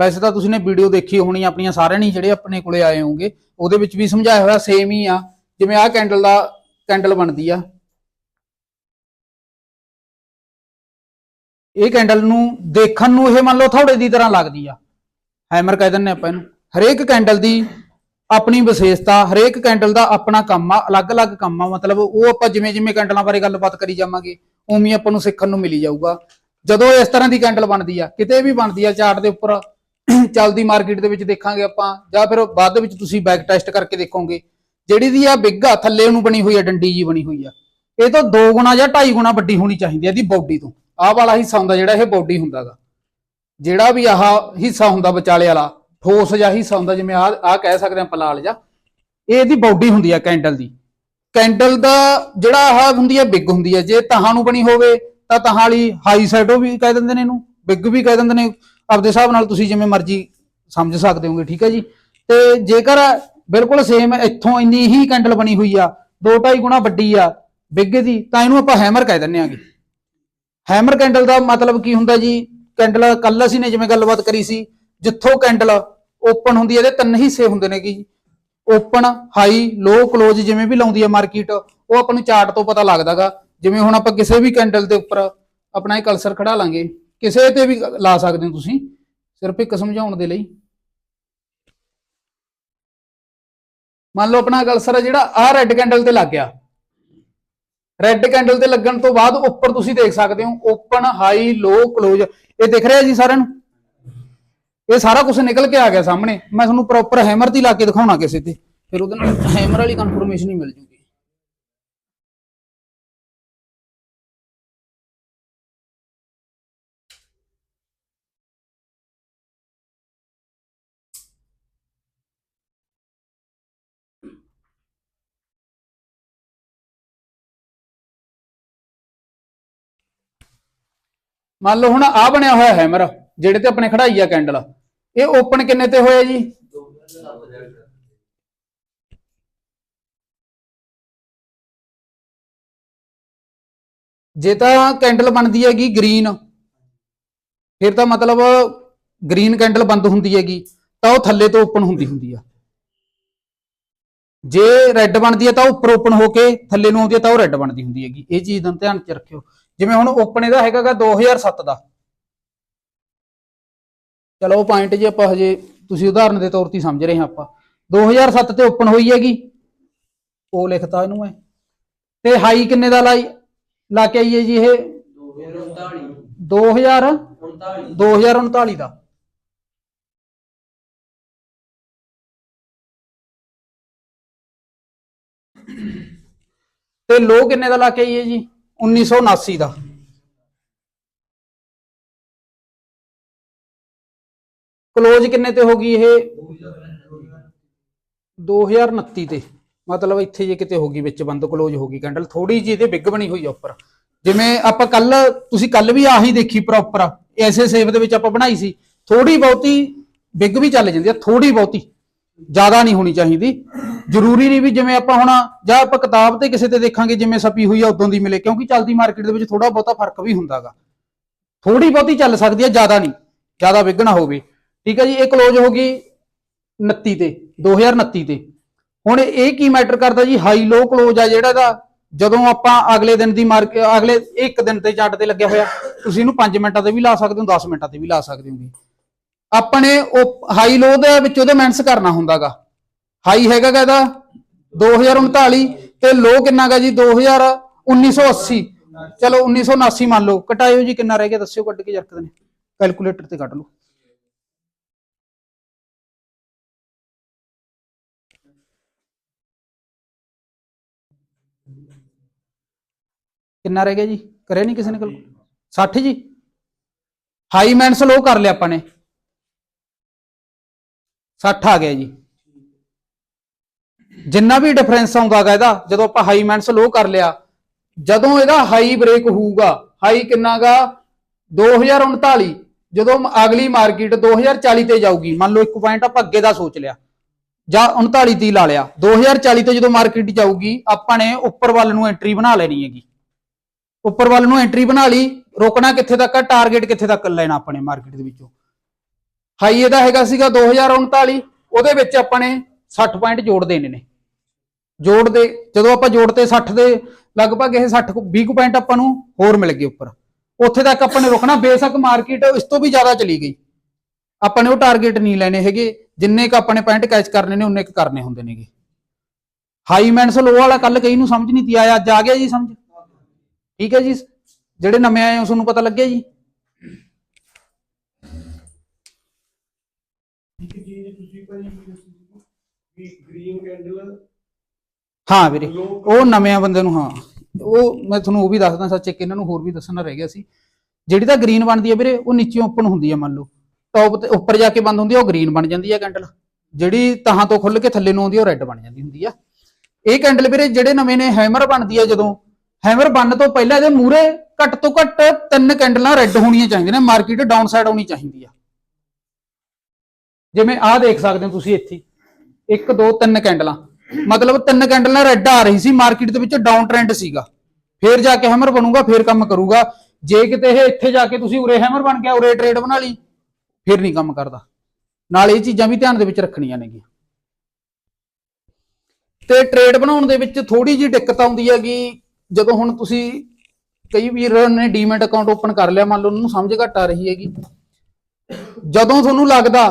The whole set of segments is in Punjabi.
ਵੈਸੇ ਤਾਂ ਤੁਸੀਂ ਨੇ ਵੀਡੀਓ ਦੇਖੀ ਹੋਣੀ, ਆਪਣੀਆਂ ਸਾਰਿਆਂ ਨੇ ਜਿਹੜੇ ਆਪਣੇ ਕੋਲੇ ਆਏ ਹੋਗੇ ਉਹਦੇ ਵਿੱਚ ਵੀ ਸਮਝਾਇਆ ਹੋਇਆ ਸੇਮ ਹੀ ਆ, ਜਿਵੇਂ ਆਹ ਕੈਂਡਲ ਦਾ ਕੈਂਡਲ ਬਣਦੀ ਆ। ਇਹ ਕੈਂਡਲ ਨੂੰ ਦੇਖਣ ਨੂੰ ਇਹ ਮੰਨ ਲਓ ਥੋੜੇ ਦੀ ਤਰ੍ਹਾਂ ਲੱਗਦੀ ਆ। ਹੈਮਰ ਕਹਿ ਦਿੰਨੇ ਆਪਾਂ ਇਹਨੂੰ। ਹਰੇਕ ਕੈਂਡਲ ਦੀ ਆਪਣੀ ਵਿਸ਼ੇਸ਼ਤਾ, ਹਰੇਕ ਕੈਂਡਲ ਦਾ ਆਪਣਾ ਕੰਮ ਆ, ਅਲੱਗ-ਅਲੱਗ ਕੰਮ ਆ। ਮਤਲਬ ਉਹ ਆਪਾਂ ਜਿਵੇਂ ਜਿਵੇਂ ਕੈਂਡਲਾਂ ਬਾਰੇ ਗੱਲਬਾਤ ਕਰੀ ਜਾਵਾਂਗੇ, ਉਵੇਂ ਆਪਾਂ ਨੂੰ ਸਿੱਖਣ ਨੂੰ ਮਿਲੀ ਜਾਊਗਾ। ਜਦੋਂ ਇਸ ਤਰ੍ਹਾਂ ਦੀ ਕੈਂਡਲ ਬਣਦੀ ਆ, ਕਿਤੇ ਵੀ ਬਣਦੀ ਆ ਚਾਰਟ ਦੇ ਉੱਪਰ ਚੱਲਦੀ ਮਾਰਕੀਟ ਦੇ ਵਿੱਚ ਦੇਖਾਂਗੇ ਆਪਾਂ, ਜਾਂ ਫਿਰ ਬਾਅਦ ਵਿੱਚ ਤੁਸੀਂ ਬੈਕ ਟੈਸਟ ਕਰਕੇ ਦੇਖੋਗੇ। ਜਿਹੜੀ ਦੀ ਆ ਬਿੱਗ ਆ, ਥੱਲੇ ਨੂੰ ਬਣੀ ਹੋਈ ਆ, ਡੰਡੀ ਜੀ ਬਣੀ ਹੋਈ ਆ। ਇਹ ਤਾਂ 2 ਗੁਣਾ ਜਾਂ 2.5 ਗੁਣਾ ਵੱਡੀ ਹੋਣੀ ਚਾਹੀਦੀ ਆ ਇਹਦੀ ਬਾਡੀ ਤੋਂ। ਆਹ ਵਾਲਾ ਹਿੱਸਾ ਹੁੰਦਾ ਜਿਹੜਾ ਇਹ ਬਾਡੀ ਹੁੰਦਾਗਾ। ਜਿਹੜਾ ਵੀ ਆਹ ਹਿੱਸਾ ਹੁੰਦਾ ਵਿਚਾਲੇ ਵਾਲਾ, ਠੋਸ ਜਿਹਾ ਹਿੱਸਾ ਹੁੰਦਾ, ਜਿਵੇਂ ਆਹ ਆਹ ਕਹਿ ਸਕਦੇ ਆਪਾਂ ਪਲਾਲ ਜਿਹਾ। ਇਹ ਇਹਦੀ ਬਾਡੀ ਹੁੰਦੀ ਆ ਕੈਂਡਲ ਦੀ। ਕੈਂਡਲ ਦਾ ਜਿਹੜਾ ਆਹ ਹੁੰਦੀ ਆ ਬਿੱਗ ਹੁੰਦੀ ਆ। ਜੇ ਤਹਾਂ ਨੂੰ ਬਣੀ ਹੋਵੇ, ਤਾਂ ਤਹਾਂ ਵਾਲੀ ਹਾਈ ਸਾਈਡੋ ਵੀ ਕਹਿ ਦਿੰਦੇ ਨੇ ਇਹਨੂੰ ਬਿੱਗ ਵੀ ਕਹਿ ਦਿੰਦੇ ਨੇ। ਆਪਦੇ ਹਿਸਾਬ ਨਾਲ ਤੁਸੀਂ ਜਿਵੇਂ ਮਰਜ਼ੀ ਸਮਝ ਸਕਦੇ ਹੋਗੇ, ਠੀਕ ਹੈ ਜੀ? ਤੇ ਜੇਕਰ ਬਿਲਕੁਲ ਸੇਮ ਇੱਥੋਂ ਇੰਨੀ ਹੀ ਕੈਂਡਲ ਬਣੀ ਹੋਈ ਆ 2.5 ਗੁਣਾ ਵੱਡੀ ਆ ਬਿੱਗੇ ਦੀ, ਤਾਂ ਇਹਨੂੰ ਆਪਾਂ ਹੈਮਰ ਕਹਿ ਦਿੰਦੇ ਆਂਗੇ। ਹੈਮਰ ਕੈਂਡਲ ਦਾ ਮਤਲਬ ਕੀ ਹੁੰਦਾ ਜੀ? ਕੈਂਡਲ ਕੱਲ ਅਸੀਂ ਨੇ ਜਿਵੇਂ ਗੱਲਬਾਤ ਕਰੀ ਸੀ, ਜਿੱਥੋਂ ਕੈਂਡਲ ਓਪਨ ਹੁੰਦੀ ਹੈ ਇਹਦੇ ਤਿੰਨ ਹਿੱਸੇ ਹੁੰਦੇ ਨੇ ਕੀ? ਓਪਨ ਹਾਈ ਲੋ ক্লোਜ਼ ਜਿਵੇਂ ਵੀ ਲਾਉਂਦੀ ਹੈ ਮਾਰਕੀਟ ਉਹ ਆਪਾਂ ਨੂੰ ਚਾਰਟ ਤੋਂ ਪਤਾ ਲੱਗਦਾਗਾ। ਜਿਵੇਂ ਹੁਣ ਆਪਾਂ ਕਿਸੇ ਵੀ ਕੈਂਡਲ ਦੇ ਉੱਪਰ ਆਪਣਾ ਇਹ ਕਲਸਰ ਖੜਾ ਲਾਂਗੇ। ਕਿਸੇ ਤੇ ਵੀ ਲਾ ਸਕਦੇ ਹੋ ਤੁਸੀਂ, ਸਿਰਫ ਇੱਕ ਸਮਝਾਉਣ ਦੇ ਲਈ। ਮੰਨ ਲਓ ਆਪਣਾ ਕਲਸਰ ਹੈ ਜਿਹੜਾ ਆਹ ਰੈੱਡ ਕੈਂਡਲ ਤੇ ਲੱਗ ਗਿਆ। ਰੈੱਡ ਕੈਂਡਲ ਤੇ ਲੱਗਣ ਤੋਂ ਬਾਅਦ ਉੱਪਰ ਤੁਸੀਂ ਦੇਖ ਸਕਦੇ ਹੋ ਓਪਨ ਹਾਈ ਲੋ ক্লোਜ਼ ਇਹ ਦਿਖ ਰਿਹਾ ਜੀ ਸਾਰਿਆਂ ਨੂੰ? ਇਹ ਸਾਰਾ ਕੁਝ ਨਿਕਲ ਕੇ ਆ ਗਿਆ ਸਾਹਮਣੇ। ਮੈਂ ਤੁਹਾਨੂੰ ਪ੍ਰੋਪਰ ਹੈਮਰ ਤੇ ਲਾ ਕੇ ਦਿਖਾਉਣਾ ਕਿਸੇ ਤੇ। ਫਿਰ ਉਹਦੇ ਨਾਲ ਹੈਮਰ ਵਾਲੀ ਕਨਫਰਮੇਸ਼ਨ ਹੀ ਮਿਲ ਜੂਗੀ ਮੰਨ ਲਓ ਹੁਣ ਆ ਬਣਿਆ ਹੋਇਆ ਹੈਮਰ, ਜਿਹੜੇ ਤੇ ਆਪਣੇ ਖੜਾਈ ਆ ਕੈਂਡਲ। ਇਹ ਓਪਨ ਕਿੰਨੇ ਤੇ ਹੋਇਆ ਜੀ? ਜੇ ਤਾਂ ਕੈਂਡਲ ਬਣਦੀ ਹੈਗੀ ਗ੍ਰੀਨ, ਫਿਰ ਤਾਂ ਮਤਲਬ ਗ੍ਰੀਨ ਕੈਂਡਲ ਬੰਦ ਹੁੰਦੀ ਹੈਗੀ, ਤਾਂ ਉਹ ਥੱਲੇ ਤੋਂ ਓਪਨ ਹੁੰਦੀ ਹੁੰਦੀ ਆ। ਜੇ ਰੈੱਡ ਬਣਦੀ ਹੈ ਤਾਂ ਉਹ ਉੱਪਰ ਓਪਨ ਹੋ ਕੇ ਥੱਲੇ ਨੂੰ ਆਉਂਦੀ ਹੈ ਤਾਂ ਉਹ ਰੈੱਡ ਬਣਦੀ ਹੁੰਦੀ ਹੈਗੀ। ਇਹ ਚੀਜ਼ ਦਾ ਧਿਆਨ ਚ ਰੱਖਿਓ। ਜਿਵੇਂ ਹੁਣ ਓਪਨ ਇਹਦਾ ਹੈਗਾਗਾ 2007 ਦਾ। ਚਲੋ ਉਹ ਪੁਆਇੰਟ ਜੇ ਆਪਾਂ ਹਜੇ ਤੁਸੀਂ ਉਦਾਹਰਨ ਦੇ ਤੌਰ ਤੇ ਸਮਝ ਰਹੇ ਹਾਂ ਆਪਾਂ। 2007 ਤੇ ਓਪਨ ਹੋਈ ਹੈਗੀ। ਉਹ ਲਿਖਤਾ ਇਹਨੂੰ ਮੈਂ। ਤੇ ਹਾਈ ਕਿੰਨੇ ਦਾ ਲਾਈ ਲਾ ਕੇ ਆਈਏ ਜੀ ਇਹ? 2000 2039 ਦਾ। ਤੇ ਲੋ ਕਿੰਨੇ ਦਾ ਲਾ ਕੇ ਆਈਏ ਜੀ? 1979 ਦਾ। ਕਲੋਜ਼ ਕਿੰਨੇ ਤੇ ਹੋ ਗਈ ਇਹ? 2029 ਤੇ। ਮਤਲਬ ਇੱਥੇ ਜੇ ਕਿਤੇ ਹੋ ਗਈ, ਵਿੱਚ ਬੰਦ ਕਲੋਜ਼ ਹੋ ਗਈ ਕੈਂਡਲ ਥੋੜੀ ਜਿਹੀ ਇਹਦੇ ਬਿੱਗ ਬਣੀ ਹੋਈ ਆ ਉੱਪਰ। ਜਿਵੇਂ ਆਪਾਂ ਕੱਲ ਤੁਸੀਂ ਕੱਲ ਵੀ ਆਹੀ ਦੇਖੀ ਪ੍ਰੋਪਰ ਐਸੇ ਸੇਵ ਦੇ ਵਿੱਚ ਆਪਾਂ ਬਣਾਈ ਸੀ। ਥੋੜੀ ਬਹੁਤੀ ਬਿੱਗ ਵੀ ਚੱਲ ਜਾਂਦੀ ਆ ਥੋੜੀ ਬਹੁਤੀ। ਜ਼ਿਆਦਾ ਨਹੀਂ ਹੋਣੀ ਚਾਹੀਦੀ। ਜ਼ਰੂਰੀ ਨਹੀਂ ਵੀ ਜਿਵੇਂ ਆਪਾਂ ਹੁਣ, ਜਾਂ ਆਪਾਂ ਕਿਤਾਬ ਤੇ ਕਿਸੇ ਤੇ ਦੇਖਾਂਗੇ ਜਿਵੇਂ ਛਪੀ ਹੋਈ ਆ ਉਦੋਂ ਦੀ ਮਿਲੇ, ਕਿਉਂਕਿ ਚੱਲਦੀ ਮਾਰਕੀਟ ਦੇ ਵਿੱਚ ਥੋੜਾ ਬਹੁਤਾ ਫ਼ਰਕ ਵੀ ਹੁੰਦਾਗਾ। ਥੋੜੀ ਬਹੁਤੀ ਚੱਲ ਸਕਦੀ ਹੈ ਜ਼ਿਆਦਾ ਨਹੀਂ। ਜ਼ਿਆਦਾ ਵਿਗ ਹੋਵੇ। ਠੀਕ ਹੈ ਜੀ, ਇਹ ਕਲੋਜ਼ ਹੋ ਗਈ 29 ਤੇ 2029 ਤੇ। ਹੁਣ ਇਹ ਕੀ ਮੈਟਰ ਕਰਦਾ ਜੀ? ਹਾਈ ਲੋ ਕਲੋਜ਼ ਆ ਜਿਹੜਾ ਦਾ ਜਦੋਂ ਆਪਾਂ ਅਗਲੇ ਦਿਨ ਦੀ ਮਾਰਕ ਅਗਲੇ ਇੱਕ ਦਿਨ ਤੇ ਚਾਰਟ ਤੇ ਲੱਗਿਆ ਹੋਇਆ, ਤੁਸੀਂ ਇਹਨੂੰ 5 ਮਿੰਟਾਂ ਤੇ ਵੀ ਲਾ ਸਕਦੇ ਹੋ 10 ਮਿੰਟਾਂ ਤੇ ਵੀ ਲਾ ਸਕਦੇ ਹੋ ਹੋਗੇ ਆਪਣੇ ਉਹ ਹਾਈ ਲੋ ਦੇ ਵਿੱਚ ਉਹਦੇ ਮੈਂਸ ਕਰਨਾ ਹੁੰਦਾਗਾ। ਹਾਈ ਹੈਗਾ ਗਾ ਇਹਦਾ 2039 ਤੇ ਲੋ ਕਿੰਨਾਗਾ ਜੀ? 2000 1980 ਚਲੋ 1979 ਮੰਨ ਲਓ। ਘਟਾਇਓ ਜੀ ਕਿੰਨਾ ਰਹਿ ਗਿਆ ਦੱਸਿਓ ਕੱਢ ਕੇ ਜਰਕਦੇ ਨੇ। ਕੈਲਕੂਲੇਟਰ ਤੇ ਕੱਢ ਲਓ। ਕਿੰਨਾ ਰਹਿ ਗਿਆ ਜੀ? ਕਰਿਆ ਨਹੀਂ ਕਿਸੇ ਨੇ ਕਲ 60 ਜੀ? ਹਾਈ ਮੈਂਸ ਲੋ ਕਰ ਲਿਆ ਆਪਾਂ ਨੇ। 60 ਆ ਗਿਆ ਜੀ। ਜਿੰਨਾ ਵੀ ਡਿਫਰੈਂਸ ਆਉਂਦਾਗਾ ਇਹਦਾ, ਜਦੋਂ ਆਪਾਂ ਹਾਈ ਮੈਂਸ ਲੋ ਕਰ ਲਿਆ, ਜਦੋਂ ਇਹਦਾ ਹਾਈ ਬ੍ਰੇਕ ਹੋਊਗਾ ਹਾਈ ਕਿੰਨਾਗਾ 2039 ਜਦੋਂ ਅਗਲੀ ਮਾਰਕੀਟ 2040 ਤੇ ਜਾਊਗੀ, ਮੰਨ ਲਓ ਇੱਕ ਪੁਆਇੰਟ ਆਪਾਂ ਅੱਗੇ ਦਾ ਸੋਚ ਲਿਆ, ਜਾਂ 39 ਤੀ ਲਾ ਲਿਆ 2040 ਤੇ ਜਦੋਂ ਮਾਰਕੀਟ ਜਾਊਗੀ, ਆਪਾਂ ਨੇ ਉੱਪਰ ਵੱਲ ਨੂੰ ਐਂਟਰੀ ਬਣਾ ਲੈਣੀ ਹੈਗੀ। ਉੱਪਰ ਵੱਲ ਨੂੰ ਐਂਟਰੀ ਬਣਾ ਲਈ, ਰੋਕਣਾ ਕਿੱਥੇ ਤੱਕ ਆ? ਟਾਰਗੇਟ ਕਿੱਥੇ ਤੱਕ ਲੈਣਾ ਆਪਣੇ ਮਾਰਕੀਟ ਦੇ ਵਿੱਚੋਂ। ਹਾਈ ਇਹਦਾ ਹੈਗਾ ਸੀਗਾ 2039 ਉਹਦੇ ਵਿੱਚ ਆਪਾਂ ਨੇ 60 ਪੁਆਇੰਟ ਜੋੜ ਦੇਣੇ ਨੇ। ਜੋੜ ਦੇ ਜਦੋਂ ਆਪਾਂ ਜੋੜ ਤੇ 60 ਦੇ, ਲਗਭਗ ਇਹ 60 ਕੁ- 20 ਪੁਆਇੰਟ ਆਪਾਂ ਨੂੰ ਹੋਰ ਮਿਲ ਗਏ ਉੱਪਰ। ਉੱਥੇ ਤੱਕ ਆਪਾਂ ਨੇ ਰੁਕਣਾ, ਬੇਸ਼ੱਕ ਮਾਰਕੀਟ ਇਸ ਤੋਂ ਵੀ ਜ਼ਿਆਦਾ ਚਲੀ ਗਈ। ਆਪਾਂ ਨੇ ਉਹ ਟਾਰਗੇਟ ਨਹੀਂ ਲੈਣੇ ਹੈਗੇ, ਜਿੰਨੇ ਕ ਆਪਾਂ ਨੇ ਪੁਆਇੰਟ ਕੈਚ ਕਰਨੇ ਨੇ, ਉਨੇ ਕ ਕਰਨੇ ਹੁੰਦੇ ਨੇਗੇ। ਹਾਈ ਮੈਂਸ ਲੋ ਵਾਲਾ ਕੱਲ ਕਈ ਨੂੰ ਸਮਝ ਨਹੀਂ ਤੀ, ਆਇਆ, ਅੱਜ ਆ ਗਿਆ ਜੀ, ਸਮਝ? ਠੀਕ ਹੈ ਜੀ, ਜਿਹੜੇ ਨਵੇਂ ਆਏ ਹੋ, ਤੁਹਾਨੂੰ ਪਤਾ ਲੱਗਿਆ ਜੀ ਇੱਕ ਚੀਜ਼ ਤੁਸੀਂ ਭਾਜੀ ਕੀ ਦੱਸੀ ਸੀ ਵੀ ਗ੍ਰੀਨ ਕੈਂਡਲ ਹਾਂ ਵੀਰੇ ਉਹ ਨਵਿਆਂ ਬੰਦੇ ਨੂੰ ਹਾਂ। ਉਹ ਮੈਂ ਤੁਹਾਨੂੰ ਉਹ ਵੀ ਦੱਸਦਾ ਸੱਚ ਇੱਕ ਇਹਨਾਂ ਨੂੰ ਹੋਰ ਵੀ ਦੱਸਣਾ ਰਹਿ ਗਿਆ ਸੀ। ਜਿਹੜੀ ਤਾਂ ਗ੍ਰੀਨ ਬਣਦੀ ਹੈ ਵੀਰੇ ਉਹ ਨੀਚੇ ਓਪਨ ਹੁੰਦੀ ਹੈ ਮੰਨ ਲਓ। ਟੌਪ ਤੇ ਉੱਪਰ ਜਾ ਕੇ ਬੰਦ ਹੁੰਦੀ ਹੈ ਉਹ ਗ੍ਰੀਨ ਬਣ ਜਾਂਦੀ ਹੈ ਕੈਂਡਲ ਜਿਹੜੀ ਤਹਾਂ ਤੋਂ ਖੁੱਲ ਕੇ ਥੱਲੇ ਨੂੰ ਆਉਂਦੀ ਹੈ ਉਹ ਰੈੱਡ ਬਣ ਜਾਂਦੀ ਹੁੰਦੀ ਆ। ਇਹ ਕੈਂਡਲ ਵੀਰੇ ਜਿਹੜੇ ਨਵੇਂ ਨੇ ਹੈਮਰ ਬਣਦੀ ਹੈ ਜਦੋਂ। ਹੈਮਰ ਬਣਨ ਤੋਂ ਪਹਿਲਾਂ ਇਹਦੇ ਮੂਰੇ ਘੱਟ ਤੋਂ ਘੱਟ ਤਿੰਨ ਕੈਂਡਲਾਂ ਰੈੱਡ ਹੋਣੀਆਂ ਚਾਹੀਦੀਆਂ ਨੇ ਮਾਰਕੀਟ ਡਾਊਨ ਸਾਈਡ ਆਉਣੀ ਚਾਹੀਦੀ ਆ। ਜਿਵੇਂ ਆਹ ਦੇਖ ਸਕਦੇ ਹੋ ਤੁਸੀਂ ਇੱਥੇ। ਇੱਕ, ਦੋ, ਤਿੰਨ ਕੈਂਡਲਾਂ। ਮਤਲਬ ਤਿੰਨ ਕੈਂਡਲਾਂ ਰੈੱਡ ਆ ਰਹੀ ਸੀ ਮਾਰਕੀਟ ਦੇ ਵਿੱਚ ਡਾਊਨ ਟ੍ਰੈਂਡ ਸੀਗਾ। ਫੇਰ ਜਾ ਕੇ ਹੈਮਰ ਬਣੂਗਾ, ਫੇਰ ਕੰਮ ਕਰੂਗਾ। ਜੇ ਕਿਤੇ ਇਹ ਇੱਥੇ ਜਾ ਕੇ ਤੁਸੀਂ ਉਰੇ ਹੈਮਰ ਬਣ ਗਿਆ, ਉਰੇ ਟ੍ਰੇਡ ਬਣਾ ਲਈ, ਫਿਰ ਨਹੀਂ ਕੰਮ ਕਰਦਾ। ਨਾਲ ਇਹ ਚੀਜ਼ਾਂ ਵੀ ਧਿਆਨ ਦੇ ਵਿੱਚ ਰੱਖਣੀਆਂ ਨੇਗੀਆਂ। ਤੇ ਟ੍ਰੇਡ ਬਣਾਉਣ ਦੇ ਵਿੱਚ ਥੋੜੀ ਜਿਹੀ ਦਿੱਕਤ ਆਉਂਦੀ ਹੈਗੀ। ਜਦੋਂ ਹੁਣ ਤੁਸੀਂ ਕਈ ਵੀਰ ਨੇ ਡੀਮੈਟ ਅਕਾਊਂਟ ਓਪਨ ਕਰ ਲਿਆ, ਮੰਨ ਲਓ ਉਹਨੂੰ ਸਮਝ ਘੱਟ ਆ ਰਹੀ ਹੈਗੀ। ਜਦੋਂ ਤੁਹਾਨੂੰ ਲੱਗਦਾ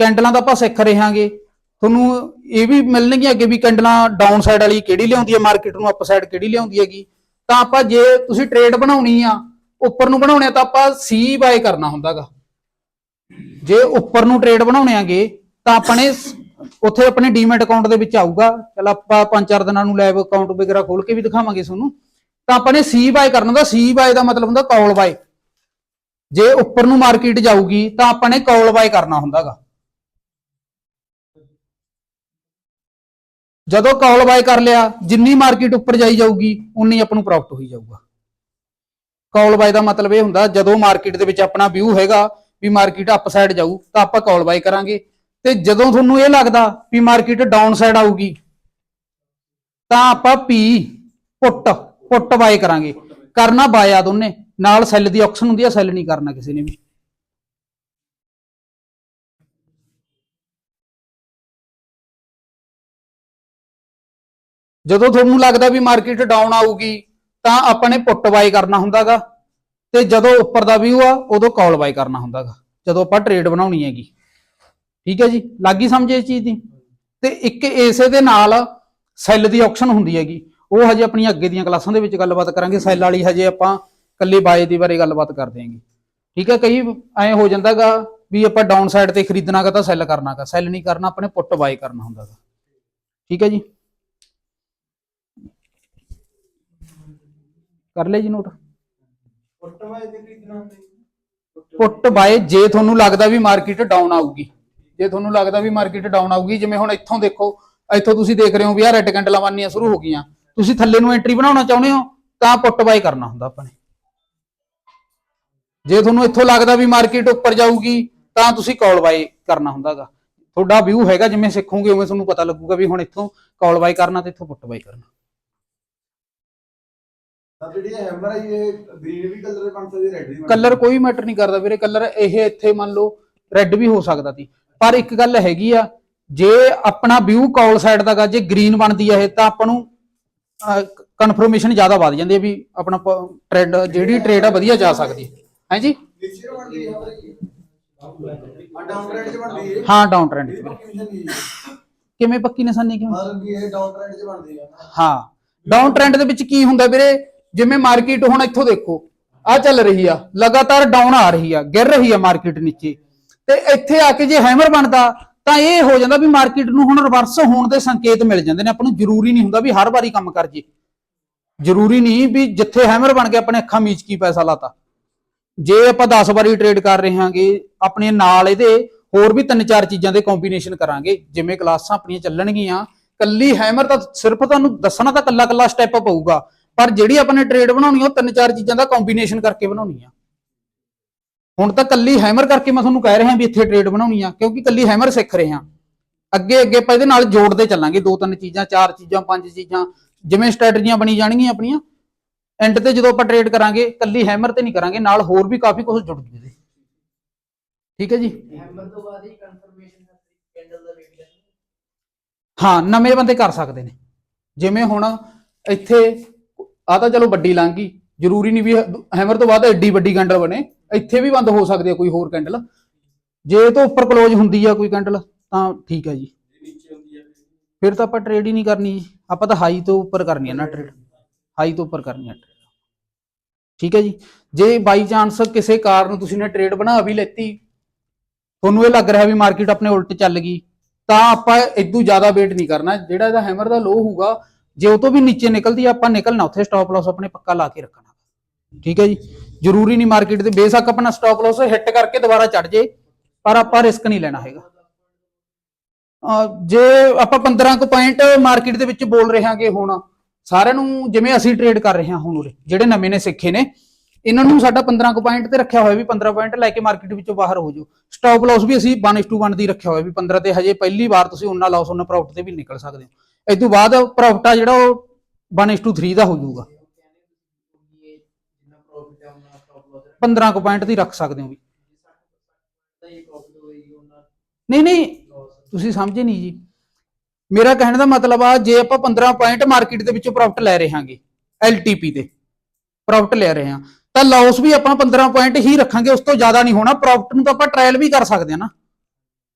ਕੈਂਡਲਾਂ ਦਾ ਆਪਾਂ ਸਿੱਖ ਰਹੇ ਹਾਂਗੇ ਤੁਹਾਨੂੰ ਇਹ ਵੀ ਮਿਲਣਗੀਆਂ ਅੱਗੇ ਵੀ ਕੈਂਡਲਾਂ ਡਾਊਨ ਸਾਈਡ ਵਾਲੀ ਕਿਹੜੀ ਲਿਆਉਂਦੀ ਹੈ ਮਾਰਕੀਟ ਨੂੰ ਅਪ ਸਾਈਡ ਕਿਹੜੀ ਲਿਆਉਂਦੀ ਹੈਗੀ। ਤਾਂ ਆਪਾਂ ਜੇ ਤੁਸੀਂ ਟ੍ਰੇਡ ਬਣਾਉਣੀ ਆ, ਉੱਪਰ ਨੂੰ ਬਣਾਉਣੇ ਆ ਤਾਂ ਆਪਾਂ ਸੀ ਬਾਏ ਕਰਨਾ ਹੁੰਦਾਗਾ। ਜੇ ਉੱਪਰ ਨੂੰ ਟ੍ਰੇਡ ਬਣਾਉਣੇ ਆਗੇ, ਤਾਂ ਆਪਾਂ ਨੇ ਉੱਥੇ ਆਪਣੇ ਡੀਮੈਟ ਅਕਾਊਂਟ ਦੇ ਵਿੱਚ ਆਊਗਾ। ਚਲ ਆਪਾਂ ਪੰਜ ਚਾਰ ਦਿਨਾਂ ਨੂੰ ਲੈਬ ਅਕਾਊਂਟ ਵਗੈਰਾ ਖੋਲ ਕੇ ਵੀ ਦਿਖਾਵਾਂਗੇ ਤੁਹਾਨੂੰ। ਤਾਂ ਆਪਾਂ ਨੇ ਸੀ ਬਾਏ ਕਰਨਾ ਹੁੰਦਾ ਸੀ ਬਾਏ ਦਾ ਮਤਲਬ ਹੁੰਦਾ ਕਾਲ ਬਾਏ ਜੇ ਉੱਪਰ ਨੂੰ ਮਾਰਕੀਟ ਜਾਊਗੀ, ਤਾਂ ਆਪਾਂ ਨੇ ਕਾਲ ਬਾਏ ਕਰਨਾ ਹੁੰਦਾਗਾ। ਜਦੋਂ ਕਾਲ ਬਾਏ ਕਰ ਲਿਆ, ਜਿੰਨੀ ਮਾਰਕੀਟ ਉੱਪਰ ਜਾਈ ਜਾਊਗੀ, ਉਨੀ ਆਪਾਂ ਨੂੰ ਪ੍ਰੋਫਿਟ ਹੋਈ ਜਾਊਗਾ। ਕਾਲ ਬਾਏ ਦਾ ਮਤਲਬ ਇਹ ਹੁੰਦਾ, ਜਦੋਂ ਮਾਰਕੀਟ ਦੇ ਵਿੱਚ ਆਪਣਾ ਵਿਊ ਹੈਗਾ, ਵੀ ਮਾਰਕੀਟ ਅਪ ਸਾਈਡ ਜਾਊ, ਤਾਂ ਆਪਾਂ ਕਾਲ ਬਾਏ ਕਰਾਂਗੇ। ਤੇ ਜਦੋਂ ਤੁਹਾਨੂੰ ਇਹ ਲੱਗਦਾ ਵੀ ਮਾਰਕੀਟ ਡਾਊਨ ਸਾਈਡ ਆਊਗੀ, ਤਾਂ ਆਪਾਂ ਪੀ ਪੁੱਟ ਪੁੱਟ ਬਾਏ ਕਰਾਂਗੇ। ਕਰਨਾ ਬਾਏ ਆ ਦੋਨੇ, ਨਾਲ ਸੈੱਲ ਦੀ ਆਪਸ਼ਨ ਹੁੰਦੀ ਆ ਸੈੱਲ ਨਹੀਂ ਕਰਨਾ ਕਿਸੇ ਨੇ ਵੀ। ਜਦੋਂ ਤੁਹਾਨੂੰ ਲੱਗਦਾ ਵੀ ਮਾਰਕੀਟ ਡਾਊਨ ਆਊਗੀ, ਤਾਂ ਆਪਾਂ ਨੇ ਪੁੱਟ ਬਾਈ ਕਰਨਾ ਹੁੰਦਾਗਾ। ਤੇ ਜਦੋਂ ਉੱਪਰ ਦਾ ਵਿਊ ਆ, ਉਦੋਂ ਕਾਲ ਬਾਈ ਕਰਨਾ ਹੁੰਦਾਗਾ, ਜਦੋਂ ਆਪਾਂ ਟ੍ਰੇਡ ਬਣਾਉਣੀ ਹੈਗੀ। ਠੀਕ ਹੈ ਜੀ? ਲੱਗੀ ਸਮਝ ਇਸ ਚੀਜ਼ ਦੀ? ਤੇ ਇੱਕ ਇਸੇ ਦੇ ਨਾਲ ਸੈੱਲ ਦੀ ਆਪਸ਼ਨ ਹੁੰਦੀ ਹੈਗੀ। ਉਹ ਹਜੇ ਆਪਣੀਆਂ ਅੱਗੇ ਦੀਆਂ ਕਲਾਸਾਂ ਦੇ ਵਿੱਚ ਗੱਲਬਾਤ ਕਰਾਂਗੇ। ਸੈੱਲ ਵਾਲੀ ਹਜੇ ਆਪਾਂ ਕੱਲੇ ਬਾਏ ਦੀ ਬਾਰੇ ਗੱਲਬਾਤ ਕਰਦੇ ਹਾਂਗੇ ਠੀਕ ਹੈ, ਕਈ ਐ ਹੋ ਜਾਂਦਾਗਾ ਵੀ ਆਪਾਂ ਡਾਊਨ ਸਾਈਡ ਤੇ ਖਰੀਦਣਾਗਾ ਤਾਂ ਸੈੱਲ ਕਰਨਾਗਾ। ਸੈੱਲ ਨਹੀਂ ਕਰਨਾ, ਆਪਣੇ ਪੁੱਟ ਬਾਏ ਕਰਨਾ ਹੁੰਦਾਗਾ। ਠੀਕ ਹੈ ਜੀ? ਕਰ ਲਿਆ ਜੀ ਨੋਟ? ਪੁੱਟ ਵਾਏ ਤੇ ਖਰੀਦਣਾ ਹੁੰਦਾ ਪੁੱਟ ਬਾਏ ਜੇ ਤੁਹਾਨੂੰ ਲੱਗਦਾ ਵੀ ਮਾਰਕੀਟ ਡਾਊਨ ਆਊਗੀ ਜੇ ਤੁਹਾਨੂੰ ਲੱਗਦਾ ਵੀ ਮਾਰਕੀਟ ਡਾਊਨ ਆਊਗੀ ਜਿਵੇਂ ਹੁਣ ਇੱਥੋਂ ਦੇਖੋ ਇੱਥੋਂ ਤੁਸੀਂ ਦੇਖ ਰਹੇ ਹੋ ਵੀ ਆਹ ਰੈੱਡ ਕੈਂਡਲਾਂ ਬਣਨੀਆਂ ਸ਼ੁਰੂ ਹੋ ਗਈਆਂ। ਤੁਸੀਂ ਥੱਲੇ ਨੂੰ ਐਂਟਰੀ ਬਣਾਉਣਾ ਚਾਹੁੰਦੇ ਹੋ ਤਾਂ ਪੁੱਟ ਬਾਏ ਕਰਨਾ ਹੁੰਦਾ ਆਪਾਂ ਨੇ। ਜੇ ਤੁਹਾਨੂੰ ਇੱਥੋਂ ਲੱਗਦਾ ਵੀ ਮਾਰਕੀਟ ਉੱਪਰ ਜਾਊਗੀ ਤਾਂ ਤੁਸੀਂ ਕਾਲ ਬਾਏ ਕਰਨਾ ਹੁੰਦਾਗਾ। ਤੁਹਾਡਾ ਵਿਊ ਹੈਗਾ ਜਿਵੇਂ ਸਿੱਖੋਗੇ ਉਵੇਂ ਤੁਹਾਨੂੰ ਪਤਾ ਲੱਗੂਗਾ ਵੀ ਹੁਣ ਇੱਥੋਂ ਕਾਲ ਬਾਏ ਕਰਨਾ ਤੇ ਇੱਥੋਂ ਪੁੱਟ ਬਾਏ ਕਰਨਾ। ਤਾਂ ਜਿਹੜੀ ਇਹ ਹੈਮਰ ਹੈ ਇਹ ਗ੍ਰੀਨ ਵੀ ਕਲਰ ਦੇ ਬਣ ਸਕਦੀ ਰੈੱਡ ਵੀ ਬਣ ਕਲਰ ਕੋਈ ਮੈਟਰ ਨਹੀਂ ਕਰਦਾ ਵੀਰੇ ਕਲਰ ਇਹ ਇੱਥੇ ਮੰਨ ਲਓ ਰੈੱਡ ਵੀ ਹੋ ਸਕਦਾ ਸੀ। ਪਰ ਇੱਕ ਗੱਲ ਹੈਗੀ ਆ ਜੇ ਆਪਣਾ ਵਿਊ ਕਾਲ ਸਾਈਡ ਦਾਗਾ ਜੇ ਗ੍ਰੀਨ ਬਣਦੀ ਹੈ ਇਹ ਤਾਂ ਆਪਾਂ ਨੂੰ ਕਨਫਰਮੇਸ਼ਨ ਜ਼ਿਆਦਾ ਵੱਧ ਜਾਂਦੀ ਹੈ ਵੀ ਆਪਣਾ ਟ੍ਰੈਂਡ ਜਿਹੜੀ ਟ੍ਰੇਡ ਆ ਵਧੀਆ ਜਾ ਸਕਦੀ। ਹੈ ਹਾਂਜੀ ਨੀਚੇ ਨੂੰ ਬਣਦੀ ਹੈ ਆ ਡਾਊਨ ਟ੍ਰੈਂਡ 'ਚ ਬਣਦੀ ਹੈ ਹਾਂ ਡਾਊਨ ਟ੍ਰੈਂਡ ਇਹ ਪੱਕੀ ਨਿਸ਼ਾਨੀ ਹੈ ਕਿਵੇਂ ਪੱਕੀ ਨਿਸ਼ਾਨੀ ਕਿਉਂ? ਮਤਲਬ ਵੀ ਇਹ ਡਾਊਨ ਟ੍ਰੈਂਡ 'ਚ ਬਣਦੀ ਹੈ ਹਾਂ। ਡਾਊਨ ਟ੍ਰੈਂਡ ਦੇ ਵਿੱਚ ਕੀ ਹੁੰਦਾ ਵੀਰੇ? ਜਿਵੇਂ ਮਾਰਕੀਟ ਹੁਣ ਇੱਥੋਂ ਦੇਖੋ ਆ ਚੱਲ ਰਹੀ ਆ, ਲਗਾਤਾਰ ਡਾਊਨ ਆ ਰਹੀ ਆ, ਗਿਰ ਰਹੀ ਆ ਮਾਰਕੀਟ ਨੀਚੇ। ਤੇ ਇੱਥੇ ਆ ਕੇ ਜੇ ਹੈਮਰ ਬਣਦਾ, ਤਾਂ ਇਹ ਹੋ ਜਾਂਦਾ ਵੀ ਮਾਰਕੀਟ ਨੂੰ ਹੁਣ ਰਿਵਰਸ ਹੋਣ ਦੇ ਸੰਕੇਤ ਮਿਲ ਜਾਂਦੇ ਨੇ। ਆਪਾਂ ਨੂੰ ਜ਼ਰੂਰੀ ਨਹੀਂ ਹੁੰਦਾ ਵੀ ਹਰ ਵਾਰੀ ਕੰਮ ਕਰ ਜੇ। ਜ਼ਰੂਰੀ ਨਹੀਂ ਵੀ ਜਿੱਥੇ ਹੈਮਰ ਬਣ ਕੇ ਆਪਣੇ ਅੱਖਾਂ ਮੀਚ ਕੀ ਪੈਸਾ ਲਾਤਾ। ਜੇ ਆਪਾਂ 10 ਵਾਰੀ ਟ੍ਰੇਡ ਕਰ ਰਹੇ ਹਾਂਗੇ, ਆਪਣੇ ਨਾਲ ਇਹਦੇ ਹੋਰ ਵੀ ਤਿੰਨ ਚਾਰ ਚੀਜ਼ਾਂ ਦੇ ਕੰਬੀਨੇਸ਼ਨ ਕਰਾਂਗੇ, ਜਿਵੇਂ ਕਲਾਸਾਂ ਆਪਣੀਆਂ ਚੱਲਣਗੀਆਂ। ਕੱਲੀ ਹੈਮਰ ਤਾਂ ਸਿਰਫ ਤੁਹਾਨੂੰ ਦੱਸਣਾ ਤਾਂ ਕੱਲਾ ਕੱਲਾ ਸਟੈਪ ਪਊਗਾ ਪਰ ਜਿਹੜੀ ਆਪਾਂ ਨੇ ਟ੍ਰੇਡ ਬਣਾਉਣੀ ਆ, ਉਹ ਤਿੰਨ ਚਾਰ ਚੀਜ਼ਾਂ ਦਾ ਕੰਬੀਨੇਸ਼ਨ ਕਰਕੇ ਬਣਾਉਣੀ ਆ। ਹੁਣ ਤਾਂ ਕੱਲੀ ਹੈਮਰ ਕਰਕੇ ਮੈਂ ਤੁਹਾਨੂੰ ਕਹਿ ਰਿਹਾ ਵੀ ਇੱਥੇ ਟ੍ਰੇਡ ਬਣਾਉਣੀ ਆ ਕਿਉਂਕਿ ਕੱਲੀ ਹੈਮਰ ਸਿੱਖ ਰਹੇ ਹਾਂ ਅੱਗੇ ਅੱਗੇ ਆਪਾਂ ਇਹਦੇ ਨਾਲ ਜੋੜਦੇ ਚੱਲਾਂਗੇ ਦੋ ਤਿੰਨ ਚੀਜ਼ਾਂ ਚਾਰ ਚੀਜ਼ਾਂ ਪੰਜ ਚੀਜ਼ਾਂ ਜਿਵੇਂ ਸਟ੍ਰੈਟਜੀਆਂ ਬਣੀ ਜਾਣਗੀਆਂ ਆਪਣੀਆਂ। ਐਂਡ ਤੇ ਜਦੋਂ ਆਪਾਂ ਟ੍ਰੇਡ ਕਰਾਂਗੇ ਕੱਲੀ ਹੈਮਰ ਤੇ ਨਹੀਂ ਕਰਾਂਗੇ ਨਾਲ ਹੋਰ ਵੀ ਕਾਫੀ ਕੁਝ ਜੁੜ ਜੂਦੇ ਠੀਕ ਹੈ ਜੀ? ਹੈਮਰ ਤੋਂ ਬਾਅਦ ਹੀ ਕਨਫਰਮੇਸ਼ਨ ਕੈਂਡਲ ਦਾ ਰੇਟ ਹਾਂ ਨਵੇਂ ਬੰਦੇ ਕਰ ਸਕਦੇ ਨੇ। ਜਿਵੇਂ ਹੁਣ ਇੱਥੇ ਆ ਤਾਂ ਚਲੋ ਵੱਡੀ ਲੰਘ ਗਈ ਜ਼ਰੂਰੀ ਨਹੀਂ ਵੀ ਹੈਮਰ ਤੋਂ ਬਾਅਦ ਐਡੀ ਵੱਡੀ ਕੈਂਡਲ ਬਣੇ, ਇੱਥੇ ਵੀ ਬੰਦ ਹੋ ਸਕਦੀ ਹੈ ਕੋਈ ਹੋਰ ਕੈਂਡਲ। ਜੇ ਇਹ ਤੋਂ ਉੱਪਰ ਕਲੋਜ਼ ਹੁੰਦੀ ਆ ਕੋਈ ਕੈਂਡਲ, ਤਾਂ ਠੀਕ ਹੈ ਜੀ। ਫਿਰ ਤਾਂ ਆਪਾਂ ਟ੍ਰੇਡ ਹੀ ਨਹੀਂ ਕਰਨੀ ਜੀ। ਆਪਾਂ ਤਾਂ ਹਾਈ ਤੋਂ ਉੱਪਰ ਕਰਨੀ ਹੈ ਨਾ ਟ੍ਰੇਡ ਹਾਈ ਤੋਂ ਉੱਪਰ ਕਰਨੀ ਹੈ ਟ੍ਰੇਡ ਠੀਕ ਹੈ ਜੀ। ਜੇ ਬਾਈ ਚਾਂਸ ਕਿਸੇ ਕਾਰਨ ਤੁਸੀਂ ਨੇ ਟ੍ਰੇਡ ਬਣਾ ਵੀ ਲੈਤੀ, ਤੁਹਾਨੂੰ ਇਹ ਲੱਗ ਰਿਹਾ ਵੀ ਮਾਰਕੀਟ ਆਪਣੇ ਉਲਟ ਚੱਲ ਗਈ, ਤਾਂ ਆਪਾਂ ਇਦੋਂ ਜ਼ਿਆਦਾ ਵੇਟ ਨਹੀਂ ਕਰਨਾ। ਜਿਹੜਾ ਇਹਦਾ ਹੈਮਰ ਦਾ ਲੋ ਹੋਊਗਾ ਜੇ ਉਹ ਤੋਂ ਵੀ ਨੀਚੇ ਨਿਕਲਦੀ ਆਪਾਂ ਨਿਕਲਣਾ ਉੱਥੇ ਸਟਾਪ ਲਾਸ ਆਪਣੇ ਪੱਕਾ ਲਾ ਕੇ ਰੱਖਣਾ। ਠੀਕ ਹੈ ਜੀ? ਜ਼ਰੂਰੀ ਨਹੀਂ ਮਾਰਕੀਟ ਦੇ ਬੇਸ਼ੱਕ ਆਪਣਾ ਸਟਾਪ ਲਾਸ ਹਿੱਟ ਕਰਕੇ ਦੁਬਾਰਾ ਚੜ ਜੇ, ਪਰ ਆਪਾਂ ਰਿਸਕ ਨਹੀਂ ਲੈਣਾ ਹੈਗਾ। ਜੇ ਆਪਾਂ 15 ਕੁ ਪੁਆਇੰਟ ਮਾਰਕੀਟ ਦੇ ਵਿੱਚ ਬੋਲ ਰਹੇ ਹੁਣ, ਸਾਰਿਆਂ ਨੂੰ ਜਿਵੇਂ ਅਸੀਂ ਟ੍ਰੇਡ ਕਰ ਰਹੇ ਹਾਂ ਹੁਣ ਉਰੇ, ਜਿਹੜੇ ਨਵੇਂ ਨੇ, ਸਿੱਖੇ ਨੇ, ਇਹਨਾਂ ਨੂੰ ਸਾਡਾ 15 ਕੁ ਪੁਆਇੰਟ ਤੇ ਰੱਖਿਆ ਹੋਇਆ ਵੀ 15 ਪੁਆਇੰਟ ਲੈ ਕੇ ਮਾਰਕੀਟ ਵਿੱਚੋਂ ਬਾਹਰ ਹੋ ਜਾਓ। ਸਟਾਪ ਲਾਸ ਵੀ ਅਸੀਂ 1:1 ਦੀ ਰੱਖਿਆ ਹੋਇਆ ਵੀ 15 ਤੇ ਹਜੇ ਪਹਿਲੀ ਵਾਰ ਤੁਸੀਂ ਉਹਨਾਂ ਲਾਸ ਉਹਨਾਂ ਪ੍ਰੋਫਿਟ ਤੇ ਵੀ ਨਿਕਲ ਸਕਦੇ ਹੋ। ਇਸ ਤੋਂ ਬਾਅਦ ਪ੍ਰੋਫਿਟ ਆ ਜਿਹੜਾ ਉਹ 1:3 ਦਾ ਹੋ ਜਾਊਗਾ। 15 ਕੁ ਪੁਆਇੰਟ ਦੀ ਰੱਖ ਸਕਦੇ ਹੋ ਵੀ। ਨਹੀਂ ਨਹੀਂ, ਤੁਸੀਂ ਸਮਝੇ ਨਹੀਂ ਜੀ। ਮੇਰਾ ਕਹਿਣ ਦਾ ਮਤਲਬ ਆ, ਜੇ ਆਪਾਂ 15 ਪੁਆਇੰਟ ਮਾਰਕੀਟ ਦੇ ਵਿੱਚੋਂ ਪ੍ਰੋਫਿਟ ਲੈ ਰਹੇ ਹਾਂਗੇ LTP ਤੇ, ਪ੍ਰੋਫਿਟ ਲੈ ਰਹੇ ਹਾਂ, ਤਾਂ ਲਾਸ ਵੀ ਆਪਾਂ 15 ਪੁਆਇੰਟ ਹੀ ਰੱਖਾਂਗੇ, ਉਸ ਤੋਂ ਜ਼ਿਆਦਾ ਨਹੀਂ ਹੋਣਾ। ਪ੍ਰੋਫਿਟ ਨੂੰ ਤਾਂ ਆਪਾਂ ਟ੍ਰਾਇਲ ਵੀ ਕਰ ਸਕਦੇ ਹਾਂ ਨਾ।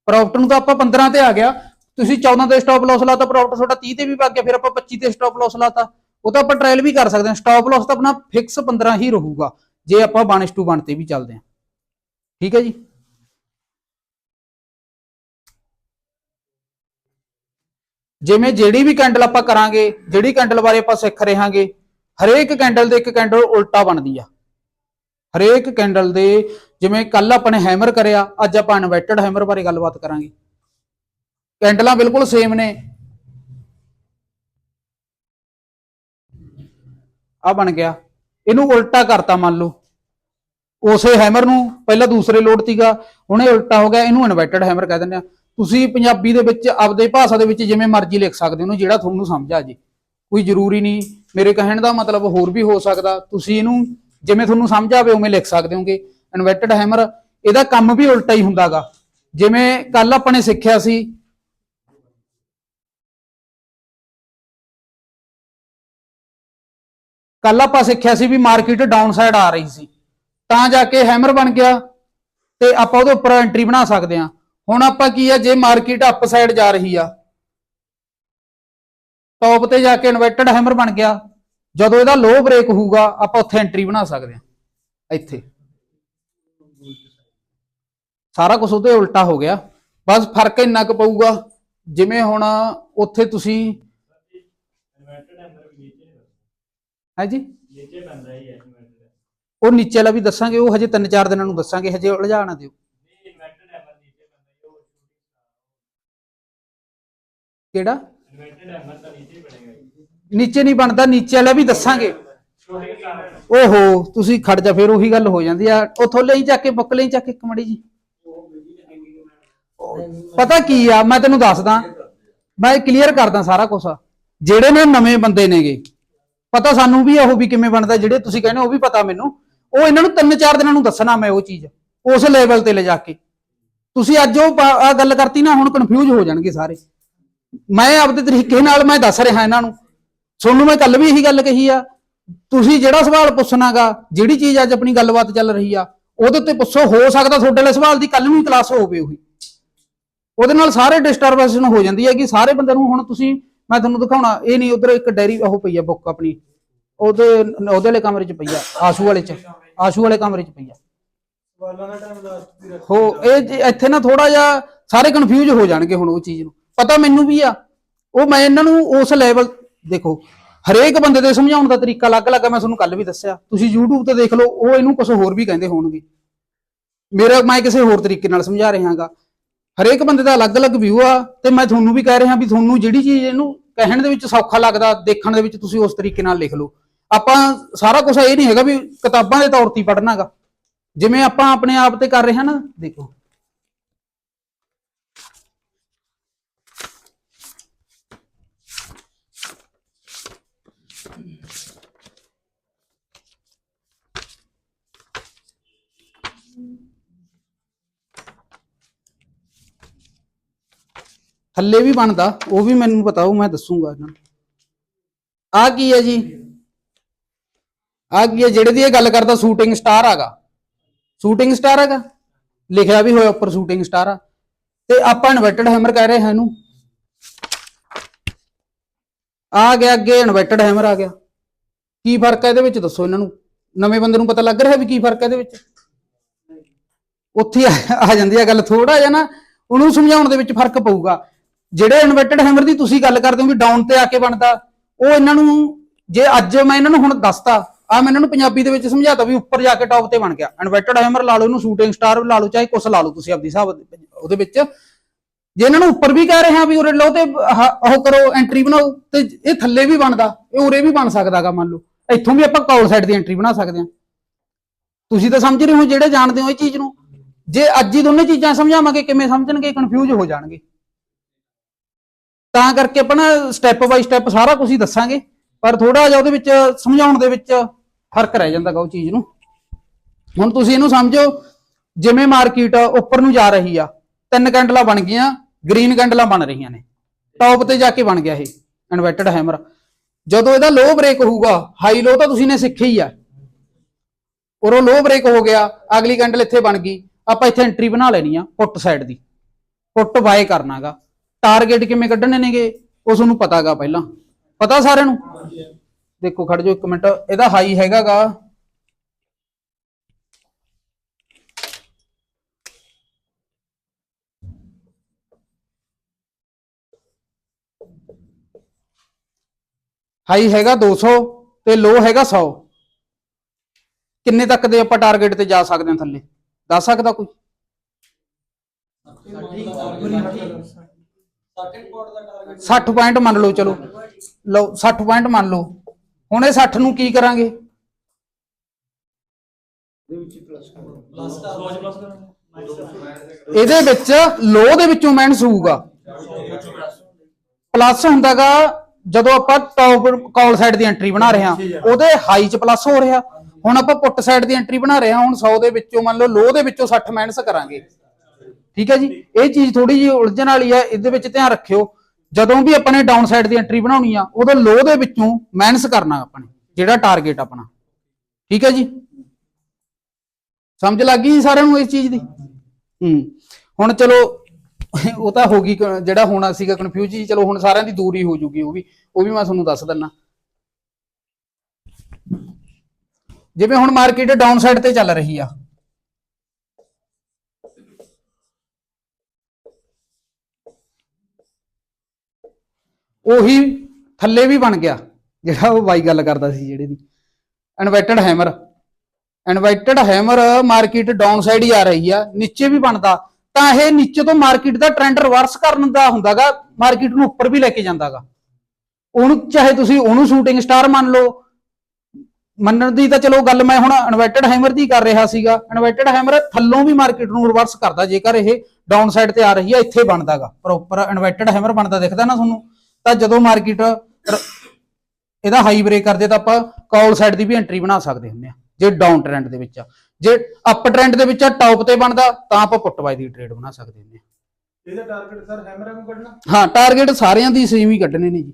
ਪ੍ਰੋਫਿਟ ਨੂੰ ਤਾਂ ਆਪਾਂ 15 ਤੇ ਆ ਗਿਆ। ਤੁਸੀਂ 14 ਤੇ ਸਟਾਪ ਲਾਸ ਲਾਤਾ ਪ੍ਰੋਫਿਟ ਤੁਹਾਡਾ 30 ਤੇ ਵੀ ਵਗ ਗਿਆ, ਫਿਰ ਆਪਾਂ 25 ਤੇ ਸਟਾਪ ਲਾਸ ਲਾਤਾ। ਉਹ ਤਾਂ ਆਪਾਂ ਟ੍ਰਾਇਲ ਵੀ ਕਰ ਸਕਦੇ ਹਾਂ। ਸਟਾਪ ਲਾਸ ਤਾਂ ਆਪਣਾ ਫਿਕਸ 15 ਹੀ ਰਹੂਗਾ, ਜੇ ਆਪਾਂ 1:1 ਤੇ ਵੀ ਚੱਲਦੇ ਹਾਂ। ਠੀਕ ਹੈ ਜੀ? ਜਿਵੇਂ ਜਿਹੜੀ ਵੀ ਕੈਂਡਲ ਆਪਾਂ ਕਰਾਂਗੇ, ਜਿਹੜੀ ਕੈਂਡਲ ਬਾਰੇ ਆਪਾਂ ਸਿੱਖ ਰਹੇ ਹਾਂਗੇ ਹਰੇਕ ਕੈਂਡਲ ਦੇ ਇੱਕ ਕੈਂਡਲ ਉਲਟਾ ਬਣਦੀ ਆ। ਹਰੇਕ ਕੈਂਡਲ ਦੇ, ਜਿਵੇਂ ਕੱਲ ਆਪਾਂ ਨੇ ਹੈਮਰ ਕਰਿਆ, ਅੱਜ ਆਪਾਂ ਇਨਵਰਟਡ ਹੈਮਰ ਬਾਰੇ ਗੱਲਬਾਤ ਕਰਾਂਗੇ। ਕੈਂਡਲਾਂ ਬਿਲਕੁਲ ਸੇਮ ਨੇ। ਆ ਬਣ ਗਿਆ। ਇਹਨੂੰ ਉਲਟਾ ਕਰਤਾ ਮੰਨ ਲਓ। ਉਸੇ ਹੈਮਰ ਨੂੰ ਪਹਿਲਾਂ ਦੂਸਰੇ ਲੋਡ ਸੀਗਾ, ਹੁਣ ਇਹ ਉਲਟਾ ਹੋ ਗਿਆ, ਇਹਨੂੰ ਇਨਵਰਟਡ ਹੈਮਰ ਕਹਿ ਦਿੰਦੇ ਆ। ਤੁਸੀਂ ਪੰਜਾਬੀ ਦੇ ਵਿੱਚ ਆਪਦੇ ਭਾਸ਼ਾ ਦੇ ਵਿੱਚ ਜਿਵੇਂ ਮਰਜ਼ੀ ਲਿਖ ਸਕਦੇ ਹੋ, ਉਹਨੂੰ ਜਿਹੜਾ ਤੁਹਾਨੂੰ ਸਮਝ ਆ ਜੇ। ਕੋਈ ਜ਼ਰੂਰੀ ਨਹੀਂ। ਮੇਰੇ ਕਹਿਣ ਦਾ ਮਤਲਬ ਹੋਰ ਵੀ ਹੋ ਸਕਦਾ। ਤੁਸੀਂ ਇਹਨੂੰ ਜਿਵੇਂ ਤੁਹਾਨੂੰ ਸਮਝ ਆਵੇ, ਉਵੇਂ ਲਿਖ ਸਕਦੇ ਹੋਗੇ। ਇਨਵਰਟਡ ਹੈਮਰ ਇਹਦਾ ਕੰਮ ਵੀ ਉਲਟਾ ਹੀ ਹੁੰਦਾਗਾ। ਜਿਵੇਂ ਕੱਲ ਆਪਾਂ ਨੇ ਸਿੱਖਿਆ ਸੀ ਕੱਲ ਆਪਾਂ ਸਿੱਖਿਆ ਸੀ ਵੀ ਮਾਰਕੀਟ ਡਾਊਨ ਸਾਈਡ ਆ ਰਹੀ ਸੀ। ਤਾਂ ਜਾ ਕੇ ਹੈਮਰ ਬਣ ਗਿਆ ਤੇ ਆਪਾਂ ਉਹਦੇ ਉੱਪਰ ਐਂਟਰੀ ਬਣਾ ਸਕਦੇ ਹਾਂ। ਹੁਣ ਆਪਾਂ ਕੀ ਆ, ਜੇ ਮਾਰਕੀਟ ਅਪ ਸਾਈਡ ਜਾ ਰਹੀ ਆ ਟੌਪ ਤੇ ਜਾ ਕੇ ਇਨਵਰਟਡ ਹੈਮਰ ਬਣ ਗਿਆ, ਜਦੋਂ ਇਹਦਾ ਲੋ ਬ੍ਰੇਕ ਹੋਊਗਾ, ਆਪਾਂ ਉੱਥੇ ਐਂਟਰੀ ਬਣਾ ਸਕਦੇ ਹਾਂ, ਇੱਥੇ। ਸਾਰਾ ਕੁਝ ਉਹਦੇ ਉਲਟਾ ਹੋ ਗਿਆ। ਬਸ ਫ਼ਰਕ ਇੰਨਾ ਕੁ ਪਊਗਾ, ਜਿਵੇਂ ਹੁਣ ਉੱਥੇ ਤੁਸੀਂ ਇਨਵਰਟਡ ਹੈਮਰ ਵੀ ਨੀਚੇ ਨਹੀਂ ਹੈ ਜੀ ਨੀਚੇ ਪੈਂਦਾ ਹੀ ਹੈ ਉਹ ਨੀਚੇ ਵਾਲਾ ਵੀ ਦੱਸਾਂਗੇ ਉਹ ਹਜੇ 3-4 ਦਿਨਾਂ ਨੂੰ ਦੱਸਾਂਗੇ ਹਜੇ ਉਲਝਾ ਨਾ ਦਿਓ। ਨਹੀਂ ਇਨਵਰਟਡ ਹੈਮਰ ਨੀਚੇ ਪੈਂਦਾ ਹੀ ਉਹ ਕਿਹੜਾ? ਤਾਂ ਨੀਚੇ ਨਹੀਂ ਬਣਦਾ ਨੀਚੇ ਵਾਲਾ ਵੀ ਦੱਸਾਂਗੇ। ਛੋਟੇ ਕਿਸਾਨ ਓਹੋ ਤੁਸੀਂ ਖੜ ਜਾ ਫਿਰ ਉਹੀ ਗੱਲ ਹੋ ਜਾਂਦੀ ਆ। ਉਥੋਂ ਲਈ ਚੱਕ ਕੇ ਬੁੱਕ ਲਈ ਚੱਕ ਕੇ ਇੱਕ ਮੜੀ ਜੀ ਪਤਾ ਕੀ ਆ ਮੈਂ ਤੈਨੂੰ ਦੱਸਦਾ ਮੈਂ ਕਲੀਅਰ ਕਰਦਾ ਸਾਰਾ ਕੁਝ ਜਿਹੜੇ ਨੇ ਨਵੇਂ ਬੰਦੇ ਨੇਗੇ ਪਤਾ ਸਾਨੂੰ ਵੀ ਆ ਉਹ ਵੀ ਕਿਵੇਂ ਬਣਦਾ, ਜਿਹੜੇ ਤੁਸੀਂ ਕਹਿੰਦੇ ਹੋ ਉਹ ਵੀ ਪਤਾ ਮੈਨੂੰ। ਉਹ ਇਹਨਾਂ ਨੂੰ ਤਿੰਨ ਚਾਰ ਦਿਨਾਂ ਨੂੰ ਦੱਸਣਾ ਮੈਂ ਉਹ ਚੀਜ਼, ਉਸ ਲੈਵਲ ਤੇ ਲਿਜਾ ਕੇ। ਤੁਸੀਂ ਅੱਜ ਉਹ ਆ ਗੱਲ ਕਰਤੀ ਨਾ, ਹੁਣ ਕਨਫਿਊਜ਼ ਹੋ ਜਾਣਗੇ ਸਾਰੇ। ਮੈਂ ਆਪਦੇ ਤਰੀਕੇ ਨਾਲ ਮੈਂ ਦੱਸ ਰਿਹਾ ਇਹਨਾਂ ਨੂੰ। ਤੁਹਾਨੂੰ ਮੈਂ ਕੱਲ ਵੀ ਇਹੀ ਗੱਲ ਕਹੀ ਆ, ਤੁਸੀਂ ਜਿਹੜਾ ਸਵਾਲ ਪੁੱਛਣਾਗਾ, ਜਿਹੜੀ ਚੀਜ਼ ਅੱਜ ਆਪਣੀ ਗੱਲਬਾਤ ਚੱਲ ਰਹੀ ਆ, ਉਹਦੇ ਤੇ ਪੁੱਛੋ, ਹੋ ਸਕਦਾ ਤੁਹਾਡੇ ਲਈ ਸਵਾਲ ਦੀ ਕੱਲ ਵੀ ਹੀ ਕਲਾਸ ਹੋਵੇ ਉਹੀ। ਉਹਦੇ ਨਾਲ ਸਾਰੇ ਡਿਸਟਰਬੈਂਸ ਹੋ ਜਾਂਦੀ ਹੈ ਕਿ ਸਾਰੇ ਬੰਦੇ ਨੂੰ ਹੁਣ ਤੁਸੀਂ ਮੈਂ ਤੁਹਾਨੂੰ ਦਿਖਾਉਣਾ ਇਹ ਨਹੀਂ ਉਧਰ ਇੱਕ ਡੈਰੀ ਉਹ ਪਈ ਆ ਬੁੱਕ ਆਪਣੀ। ਉਹਦੇ ਉਹਦੇ ਵਾਲੇ ਕਮਰੇ 'ਚ ਪਈ ਆ ਆਸ਼ੂ ਵਾਲੇ 'ਚ ਆਸ਼ੂ ਵਾਲੇ ਕਮਰੇ 'ਚ ਪਈ ਆ। ਸਵਾਲਾਂ ਦਾ ਟਾਈਮ ਲਾਸਟ ਦੀ ਰੱਖ ਹੋ ਇਹ ਇੱਥੇ ਨਾ ਥੋੜਾ ਜਿਹਾ ਸਾਰੇ ਕਨਫਿਊਜ਼ ਹੋ ਜਾਣਗੇ ਹੁਣ ਉਹ ਚੀਜ਼ ਨੂੰ। ਪਤਾ ਮੈਨੂੰ ਵੀ ਆ ਉਹ ਮੈਂ ਇਹਨਾਂ ਨੂੰ ਉਸ ਲੈਵਲ ਦੇਖੋ ਹਰੇਕ ਬੰਦੇ ਦੇ ਸਮਝਾਉਣ ਦਾ ਤਰੀਕਾ ਅਲੱਗ-ਅਲੱਗ ਆ ਮੈਂ ਤੁਹਾਨੂੰ ਕੱਲ ਵੀ ਦੱਸਿਆ। ਤੁਸੀਂ YouTube ਤੇ ਦੇਖ ਲਓ ਉਹ ਇਹਨੂੰ ਕੁਝ ਹੋਰ ਵੀ ਕਹਿੰਦੇ ਹੋਣਗੇ। ਮੇਰਾ ਮੈਂ ਕਿਸੇ ਹੋਰ ਤਰੀਕੇ ਨਾਲ ਸਮਝਾ ਰਿਹਾਗਾ। ਹਰੇਕ ਬੰਦੇ ਦਾ ਅਲੱਗ-ਅਲੱਗ ਵਿਊ ਆ, ਤੇ ਮੈਂ ਤੁਹਾਨੂੰ ਵੀ ਕਹਿ ਰਿਹਾ ਵੀ ਤੁਹਾਨੂੰ ਜਿਹੜੀ ਚੀਜ਼ ਇਹਨੂੰ ਕਹਿਣ ਦੇ ਵਿੱਚ ਸੌਖਾ ਲੱਗਦਾ, ਦੇਖਣ ਦੇ ਵਿੱਚ ਤੁਸੀਂ ਉਸ ਤਰੀਕੇ ਨਾਲ ਲਿਖ ਲਓ। ਆਪਾਂ ਸਾਰਾ ਕੁਝ ਇਹ ਨਹੀਂ ਹੈਗਾ ਵੀ ਕਿਤਾਬਾਂ ਦੇ ਤੌਰ ਤੇ ਹੀ ਪੜ੍ਹਨਾਗਾ। ਜਿਵੇਂ ਆਪਾਂ ਆਪਣੇ ਆਪ ਤੇ ਕਰ ਰਹੇ ਹਾਂ ਨਾ, ਦੇਖੋ। ਥੱਲੇ ਵੀ ਬਣਦਾ, ਉਹ ਵੀ ਮੈਨੂੰ ਪਤਾ, ਉਹ ਮੈਂ ਦੱਸੂਗਾ ਇਹਨਾਂ ਨੂੰ। ਆ ਕੀ ਹੈ ਜੀ? ਆ ਕੀ ਹੈ? ਜਿਹੜੇ ਦੀ ਇਹ ਗੱਲ ਕਰਦਾ ਸ਼ੂਟਿੰਗ ਸਟਾਰ ਹੈਗਾ। ਸ਼ੂਟਿੰਗ ਸਟਾਰ ਹੈਗਾ? ਲਿਖਿਆ ਵੀ ਹੋਇਆ ਉੱਪਰ ਸ਼ੂਟਿੰਗ ਸਟਾਰ ਆ। ਤੇ ਆਪਾਂ ਇਨਵਰਟਡ ਹੈਮਰ ਕਹਿ ਰਹੇ ਹਾਂ ਇਹਨੂੰ। ਆ ਗਿਆ ਅੱਗੇ ਇਨਵਰਟਡ ਹੈਮਰ ਆ ਗਿਆ। ਕੀ ਫ਼ਰਕ ਹੈ ਇਹਦੇ ਵਿੱਚ? ਦੱਸੋ ਇਹਨਾਂ ਨੂੰ। ਨਵੇਂ ਬੰਦੇ ਨੂੰ ਪਤਾ ਲੱਗ ਰਿਹਾ ਵੀ ਕੀ ਫ਼ਰਕ ਹੈ ਇਹਦੇ ਵਿੱਚ? ਉੱਥੇ ਆ ਆ ਜਾਂਦੀ ਹੈ ਗੱਲ ਥੋੜਾ ਜਿਹਾ ਨਾ ਉਹਨੂੰ ਸਮਝਾਉਣ ਦੇ ਵਿੱਚ ਫ਼ਰਕ ਪਊਗਾ। ਜਿਹੜੇ ਇਨਵਰਟਡ ਹੈਮਰ ਦੀ ਤੁਸੀਂ ਗੱਲ ਕਰਦੇ ਹੋ ਵੀ ਡਾਊਨ ਤੇ ਆ ਕੇ ਬਣਦਾ, ਉਹ ਇਹਨਾਂ ਨੂੰ ਜੇ ਅੱਜ ਮੈਂ ਇਹਨਾਂ ਨੂੰ ਹੁਣ ਦੱਸਤਾ ਆ ਮੈਂ ਇਹਨਾਂ ਨੂੰ ਪੰਜਾਬੀ ਦੇ ਵਿੱਚ ਸਮਝਾਤਾ ਵੀ ਉੱਪਰ ਜਾ ਕੇ ਟੌਪ ਤੇ ਬਣ ਗਿਆ। ਇਨਵਰਟਡ ਹੈਮਰ ਲਾ ਲਓ ਇਹਨੂੰ ਸ਼ੂਟਿੰਗ ਸਟਾਰ ਲਾ ਲਓ, ਚਾਹੇ ਕੁਛ ਲਾ ਲਓ ਤੁਸੀਂ ਆਪਦੀ ਹਿਸਾਬ ਉਹਦੇ ਵਿੱਚ। ਜੇ ਇਹਨਾਂ ਨੂੰ ਉੱਪਰ ਵੀ ਕਹਿ ਰਹੇ ਹਾਂ ਵੀ ਉਰੇ ਲਓ ਤੇ ਉਹ ਕਰੋ ਐਂਟਰੀ ਬਣਾਓ, ਤੇ ਇਹ ਥੱਲੇ ਵੀ ਬਣਦਾ, ਇਹ ਉਰੇ ਵੀ ਬਣ ਸਕਦਾਗਾ ਮੰਨ ਲਓ। ਇੱਥੋਂ ਵੀ ਆਪਾਂ ਕੌਲ ਸਾਈਡ ਦੀ ਐਂਟਰੀ ਬਣਾ ਸਕਦੇ ਹਾਂ। ਤੁਸੀਂ ਤਾਂ ਸਮਝ ਰਹੇ ਹੋ ਜਿਹੜੇ ਜਾਣਦੇ ਹੋ ਇਹ ਚੀਜ਼ ਨੂੰ। ਜੇ ਅੱਜ ਹੀ ਦੋਨੇ ਚੀਜ਼ਾਂ ਸਮਝਾਵਾਂਗੇ, ਕਿਵੇਂ ਸਮਝਣਗੇ ਕਨਫਿਊਜ਼ ਹੋ ਜਾਣਗੇ। ਤਾਂ ਕਰਕੇ ਆਪਾਂ ਨਾ ਸਟੈਪ ਬਾਈ ਸਟੈਪ ਸਾਰਾ ਕੁਝ ਹੀ ਦੱਸਾਂਗੇ, ਪਰ ਥੋੜਾ ਜਿਹਾ ਉਹਦੇ ਵਿੱਚ ਸਮਝਾਉਣ ਦੇ ਵਿੱਚ ਫ਼ਰਕ ਰਹਿ ਜਾਂਦਾ ਗਾ ਉਹ ਚੀਜ਼ ਨੂੰ। ਹੁਣ ਤੁਸੀਂ ਇਹਨੂੰ ਸਮਝੋ, ਜਿਵੇਂ ਮਾਰਕੀਟ ਉੱਪਰ ਨੂੰ ਜਾ ਰਹੀ ਆ, ਤਿੰਨ ਕੈਂਡਲਾਂ ਬਣ ਗਈਆਂ ਗ੍ਰੀਨ ਕੈਂਡਲਾਂ ਬਣ ਰਹੀਆਂ ਨੇ ਟੌਪ ਤੇ ਜਾ ਕੇ ਬਣ ਗਿਆ ਇਹ ਇਨਵਰਟਡ ਹੈਮਰ ਜਦੋਂ ਇਹਦਾ ਲੋ ਬ੍ਰੇਕ ਹੋਊਗਾ ਹਾਈ ਲੋ ਤਾਂ ਤੁਸੀਂ ਨੇ ਸਿੱਖਿਆ ਹੀ ਆ। ਔਰ ਉਹ ਲੋ ਬ੍ਰੇਕ ਹੋ ਗਿਆ, ਅਗਲੀ ਕੈਂਡਲ ਇੱਥੇ ਬਣ ਗਈ, ਆਪਾਂ ਇੱਥੇ ਐਂਟਰੀ ਬਣਾ ਲੈਣੀ ਆ ਪੁੱਟ ਸਾਈਡ ਦੀ। ਪੁੱਟ ਬਾਏ ਕਰਨਾਗਾ ਟਾਰਗੇਟ ਕਿਵੇਂ ਕੱਢਣੇ ਨੇਗੇ, ਉਹ ਤੁਹਾਨੂੰ ਪਤਾਗਾ ਪਹਿਲਾਂ। ਪਤਾ ਸਾਰਿਆਂ ਨੂੰ? ਦੇਖੋ, ਖੜ ਜਾਓ ਇੱਕ ਮਿੰਟ। ਇਹਦਾ ਹਾਈ ਹੈਗਾਗਾ। ਹਾਈ ਹੈਗਾ 200 ਤੇ ਲੋ ਹੈਗਾ 100 ਕਿੰਨੇ ਤੱਕ ਦੇ ਆਪਾਂ ਟਾਰਗੇਟ ਤੇ ਜਾ ਸਕਦੇ ਹਾਂ ਥੱਲੇ? ਦੱਸ ਸਕਦਾ ਕੋਈ? ਸੈਕਿੰਡ ਕੋਡ ਦਾ ਟਾਰਗੇਟ 60 ਪੁਆਇੰਟ ਮੰਨ ਲਓ ਚਲੋ। ਲਓ 60 ਪੁਆਇੰਟ ਮੰਨ ਲਓ। ਹੁਣ ਇਹ 60 ਨੂੰ ਕੀ ਕਰਾਂਗੇ? ਪਲੱਸ ਇਹਦੇ ਵਿੱਚ ਲੋ ਦੇ ਵਿੱਚੋਂ ਮਾਈਨਸ ਹੋਊਗਾ। ਪਲੱਸ ਹੁੰਦਾਗਾ ਜਦੋਂ ਆਪਾਂ ਟੌਪ ਕਾਲ ਸਾਈਡ ਦੀ ਐਂਟਰੀ ਬਣਾ ਰਹੇ ਹਾਂ ਉਹਦੇ ਹਾਈ ਚ ਪਲੱਸ ਹੋ ਰਿਹਾ। ਹੁਣ ਆਪਾਂ ਪੁੱਟ ਸਾਈਡ ਦੀ ਐਂਟਰੀ ਬਣਾ ਰਹੇ ਹਾਂ ਹੁਣ 100 ਦੇ ਵਿੱਚੋਂ ਮੰਨ ਲਓ ਲੋ ਦੇ ਵਿੱਚੋਂ 60 ਮਾਈਨਸ ਕਰਾਂਗੇ। ਠੀਕ ਹੈ ਜੀ? ਇਹ ਚੀਜ਼ ਥੋੜੀ ਜਿਹੀ ਉਲਝਣ ਵਾਲੀ ਹੈ ਇਹਦੇ ਵਿੱਚ ਧਿਆਨ ਰੱਖਿਓ। ਜਦੋਂ ਵੀ ਆਪਾਂ ਨੇ ਡਾਊਨ ਸਾਈਡ ਦੀ ਐਂਟਰੀ ਬਣਾਉਣੀ ਆ ਉਹਦੇ ਲੋ ਦੇ ਵਿੱਚੋਂ ਮਾਈਨਸ ਕਰਨਾ ਆਪਾਂ ਨੇ ਜਿਹੜਾ ਟਾਰਗੇਟ ਆਪਣਾ। ਠੀਕ ਹੈ ਜੀ? ਸਮਝ ਲੱਗ ਗਈ ਸਾਰਿਆਂ ਨੂੰ ਇਸ ਚੀਜ਼ ਦੀ? ਹੂੰ। ਹੁਣ ਚਲੋ ਉਹ ਤਾਂ ਹੋ ਗਈ ਜਿਹੜਾ ਹੋਣਾ ਸੀਗਾ ਕਨਫਿਊਜ਼ ਜੀ ਚਲੋ ਹੁਣ ਸਾਰਿਆਂ ਦੀ ਦੂਰੀ ਹੋ ਜੂਗੀ ਉਹ ਵੀ ਉਹ ਵੀ ਮੈਂ ਤੁਹਾਨੂੰ ਦੱਸ ਦਿੰਨਾ। ਜਿਵੇਂ ਹੁਣ ਮਾਰਕੀਟ ਡਾਊਨ ਸਾਈਡ ਤੇ ਚੱਲ ਰਹੀ ਆ। ਉਹੀ ਥੱਲੇ ਵੀ ਬਣ ਗਿਆ, ਜਿਹੜਾ ਉਹ ਬਾਈ ਗੱਲ ਕਰਦਾ ਸੀ ਜਿਹੜੇ ਦੀ। Inverted hammer inverted hammer market down side ਹੀ ਆ ਰਹੀ ਆ, ਨੀਚੇ ਵੀ ਬਣਦਾ। ਤਾਂ ਇਹ ਨੀਚੇ ਤੋਂ ਮਾਰਕੀਟ ਦਾ ਟ੍ਰੈਂਡ ਰਿਵਰਸ ਕਰਨ ਦਾ ਹੁੰਦਾਗਾ ਮਾਰਕੀਟ ਨੂੰ ਉੱਪਰ ਵੀ ਲੈ ਕੇ ਜਾਂਦਾਗਾ। ਉਹਨੂੰ ਚਾਹੇ ਤੁਸੀਂ ਉਹਨੂੰ ਸ਼ੂਟਿੰਗ ਸਟਾਰ ਮੰਨ ਲਓ, ਮੰਨਣ ਦੀ ਤਾਂ ਚਲੋ ਗੱਲ ਮੈਂ ਹੁਣ ਇਨਵਰਟਡ ਹੈਮਰ ਦੀ ਕਰ ਰਿਹਾ ਸੀਗਾ। ਇਨਵਰਟਡ ਹੈਮਰ ਥੱਲੋਂ ਵੀ ਮਾਰਕੀਟ ਨੂੰ ਰਿਵਰਸ ਕਰਦਾ, ਜੇਕਰ ਇਹ ਡਾਊਨ ਸਾਈਡ ਤੇ ਆ ਰਹੀ ਹੈ ਇੱਥੇ ਬਣਦਾਗਾ। ਪ੍ਰੋਪਰ ਇਨਵਰਟਡ ਹੈਮਰ ਬਣਦਾ, ਦਿਖਦਾ ਨਾ ਤੁਹਾਨੂੰ। ਤਾਂ ਜਦੋਂ ਮਾਰਕੀਟ ਇਹਦਾ ਹਾਈ ਬ੍ਰੇਕ ਕਰਦੇ ਤਾਂ ਆਪਾਂ ਕਾਲ ਸਾਈਡ ਦੀ ਵੀ ਐਂਟਰੀ ਬਣਾ ਸਕਦੇ ਹੁੰਦੇ ਆ ਜੇ ਡਾਊਨ ਟ੍ਰੈਂਡ ਦੇ ਵਿੱਚ ਆ। ਜੇ ਅਪ ਟ੍ਰੈਂਡ ਦੇ ਵਿੱਚ ਆ ਟੌਪ ਤੇ ਬਣਦਾ ਤਾਂ ਆਪਾਂ ਪੁੱਟ ਬਾਈ ਦੀ ਟ੍ਰੇਡ ਬਣਾ ਸਕਦੇ ਹੁੰਦੇ ਆ ਇਹਦਾ ਟਾਰਗੇਟ ਸਰ ਹੈਮਰ ਨੂੰ ਕੱਢਣਾ? ਹਾਂ ਟਾਰਗੇਟ ਸਾਰਿਆਂ ਦੀ ਸੇਮ ਹੀ ਕੱਢਣੇ ਨੇ ਜੀ।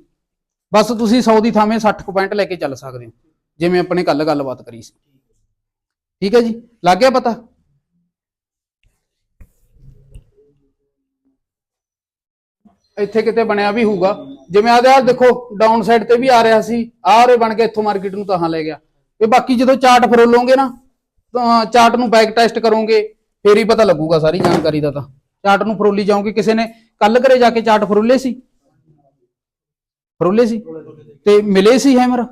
ਬਸ ਤੁਸੀਂ 100 ਦੀ ਥਾਵੇਂ 60 ਕੁ ਪੁਆਇੰਟ ਲੈ ਕੇ ਚੱਲ ਸਕਦੇ ਹੋ ਜਿਵੇਂ ਆਪਣੇ ਕੱਲ ਗੱਲਬਾਤ ਕਰੀ ਸੀ। ਠੀਕ ਹੈ ਜੀ ਲੱਗ ਗਿਆ ਪਤਾ? ਇੱਥੇ ਕਿਤੇ ਬਣਿਆ ਵੀ ਹੋਊਗਾ। ਜਿਵੇਂ ਆਦੇ ਆ ਦੇਖੋ ਡਾਊਨ ਸਾਈਡ ਤੇ ਵੀ ਆ ਰਿਹਾ ਸੀ ਆਹ ਉਰੇ ਬਣ ਕੇ ਇੱਥੋਂ ਮਾਰਕੀਟ ਨੂੰ ਤਾਂ ਲੈ ਗਿਆ। ਇਹ ਬਾਕੀ ਜਦੋਂ ਚਾਰਟ ਫਰੋਲੋਗੇ ਨਾ ਤਾਂ ਚਾਰਟ ਨੂੰ ਬੈਕ ਟੈਸਟ ਕਰੋਗੇ ਫੇਰ ਹੀ ਪਤਾ ਲੱਗੂਗਾ ਸਾਰੀ ਜਾਣਕਾਰੀ ਦਾ ਤਾਂ। ਚਾਰਟ ਨੂੰ ਫਰੋਲੀ ਜਾਓਗੇ ਕਿਸੇ ਨੇ ਕੱਲ ਘਰੇ ਜਾ ਕੇ ਚਾਰਟ ਫਰੋਲੇ ਸੀ? ਫਰੋਲੇ ਸੀ? ਤੇ ਮਿਲੇ ਸੀ ਹੈਮਰ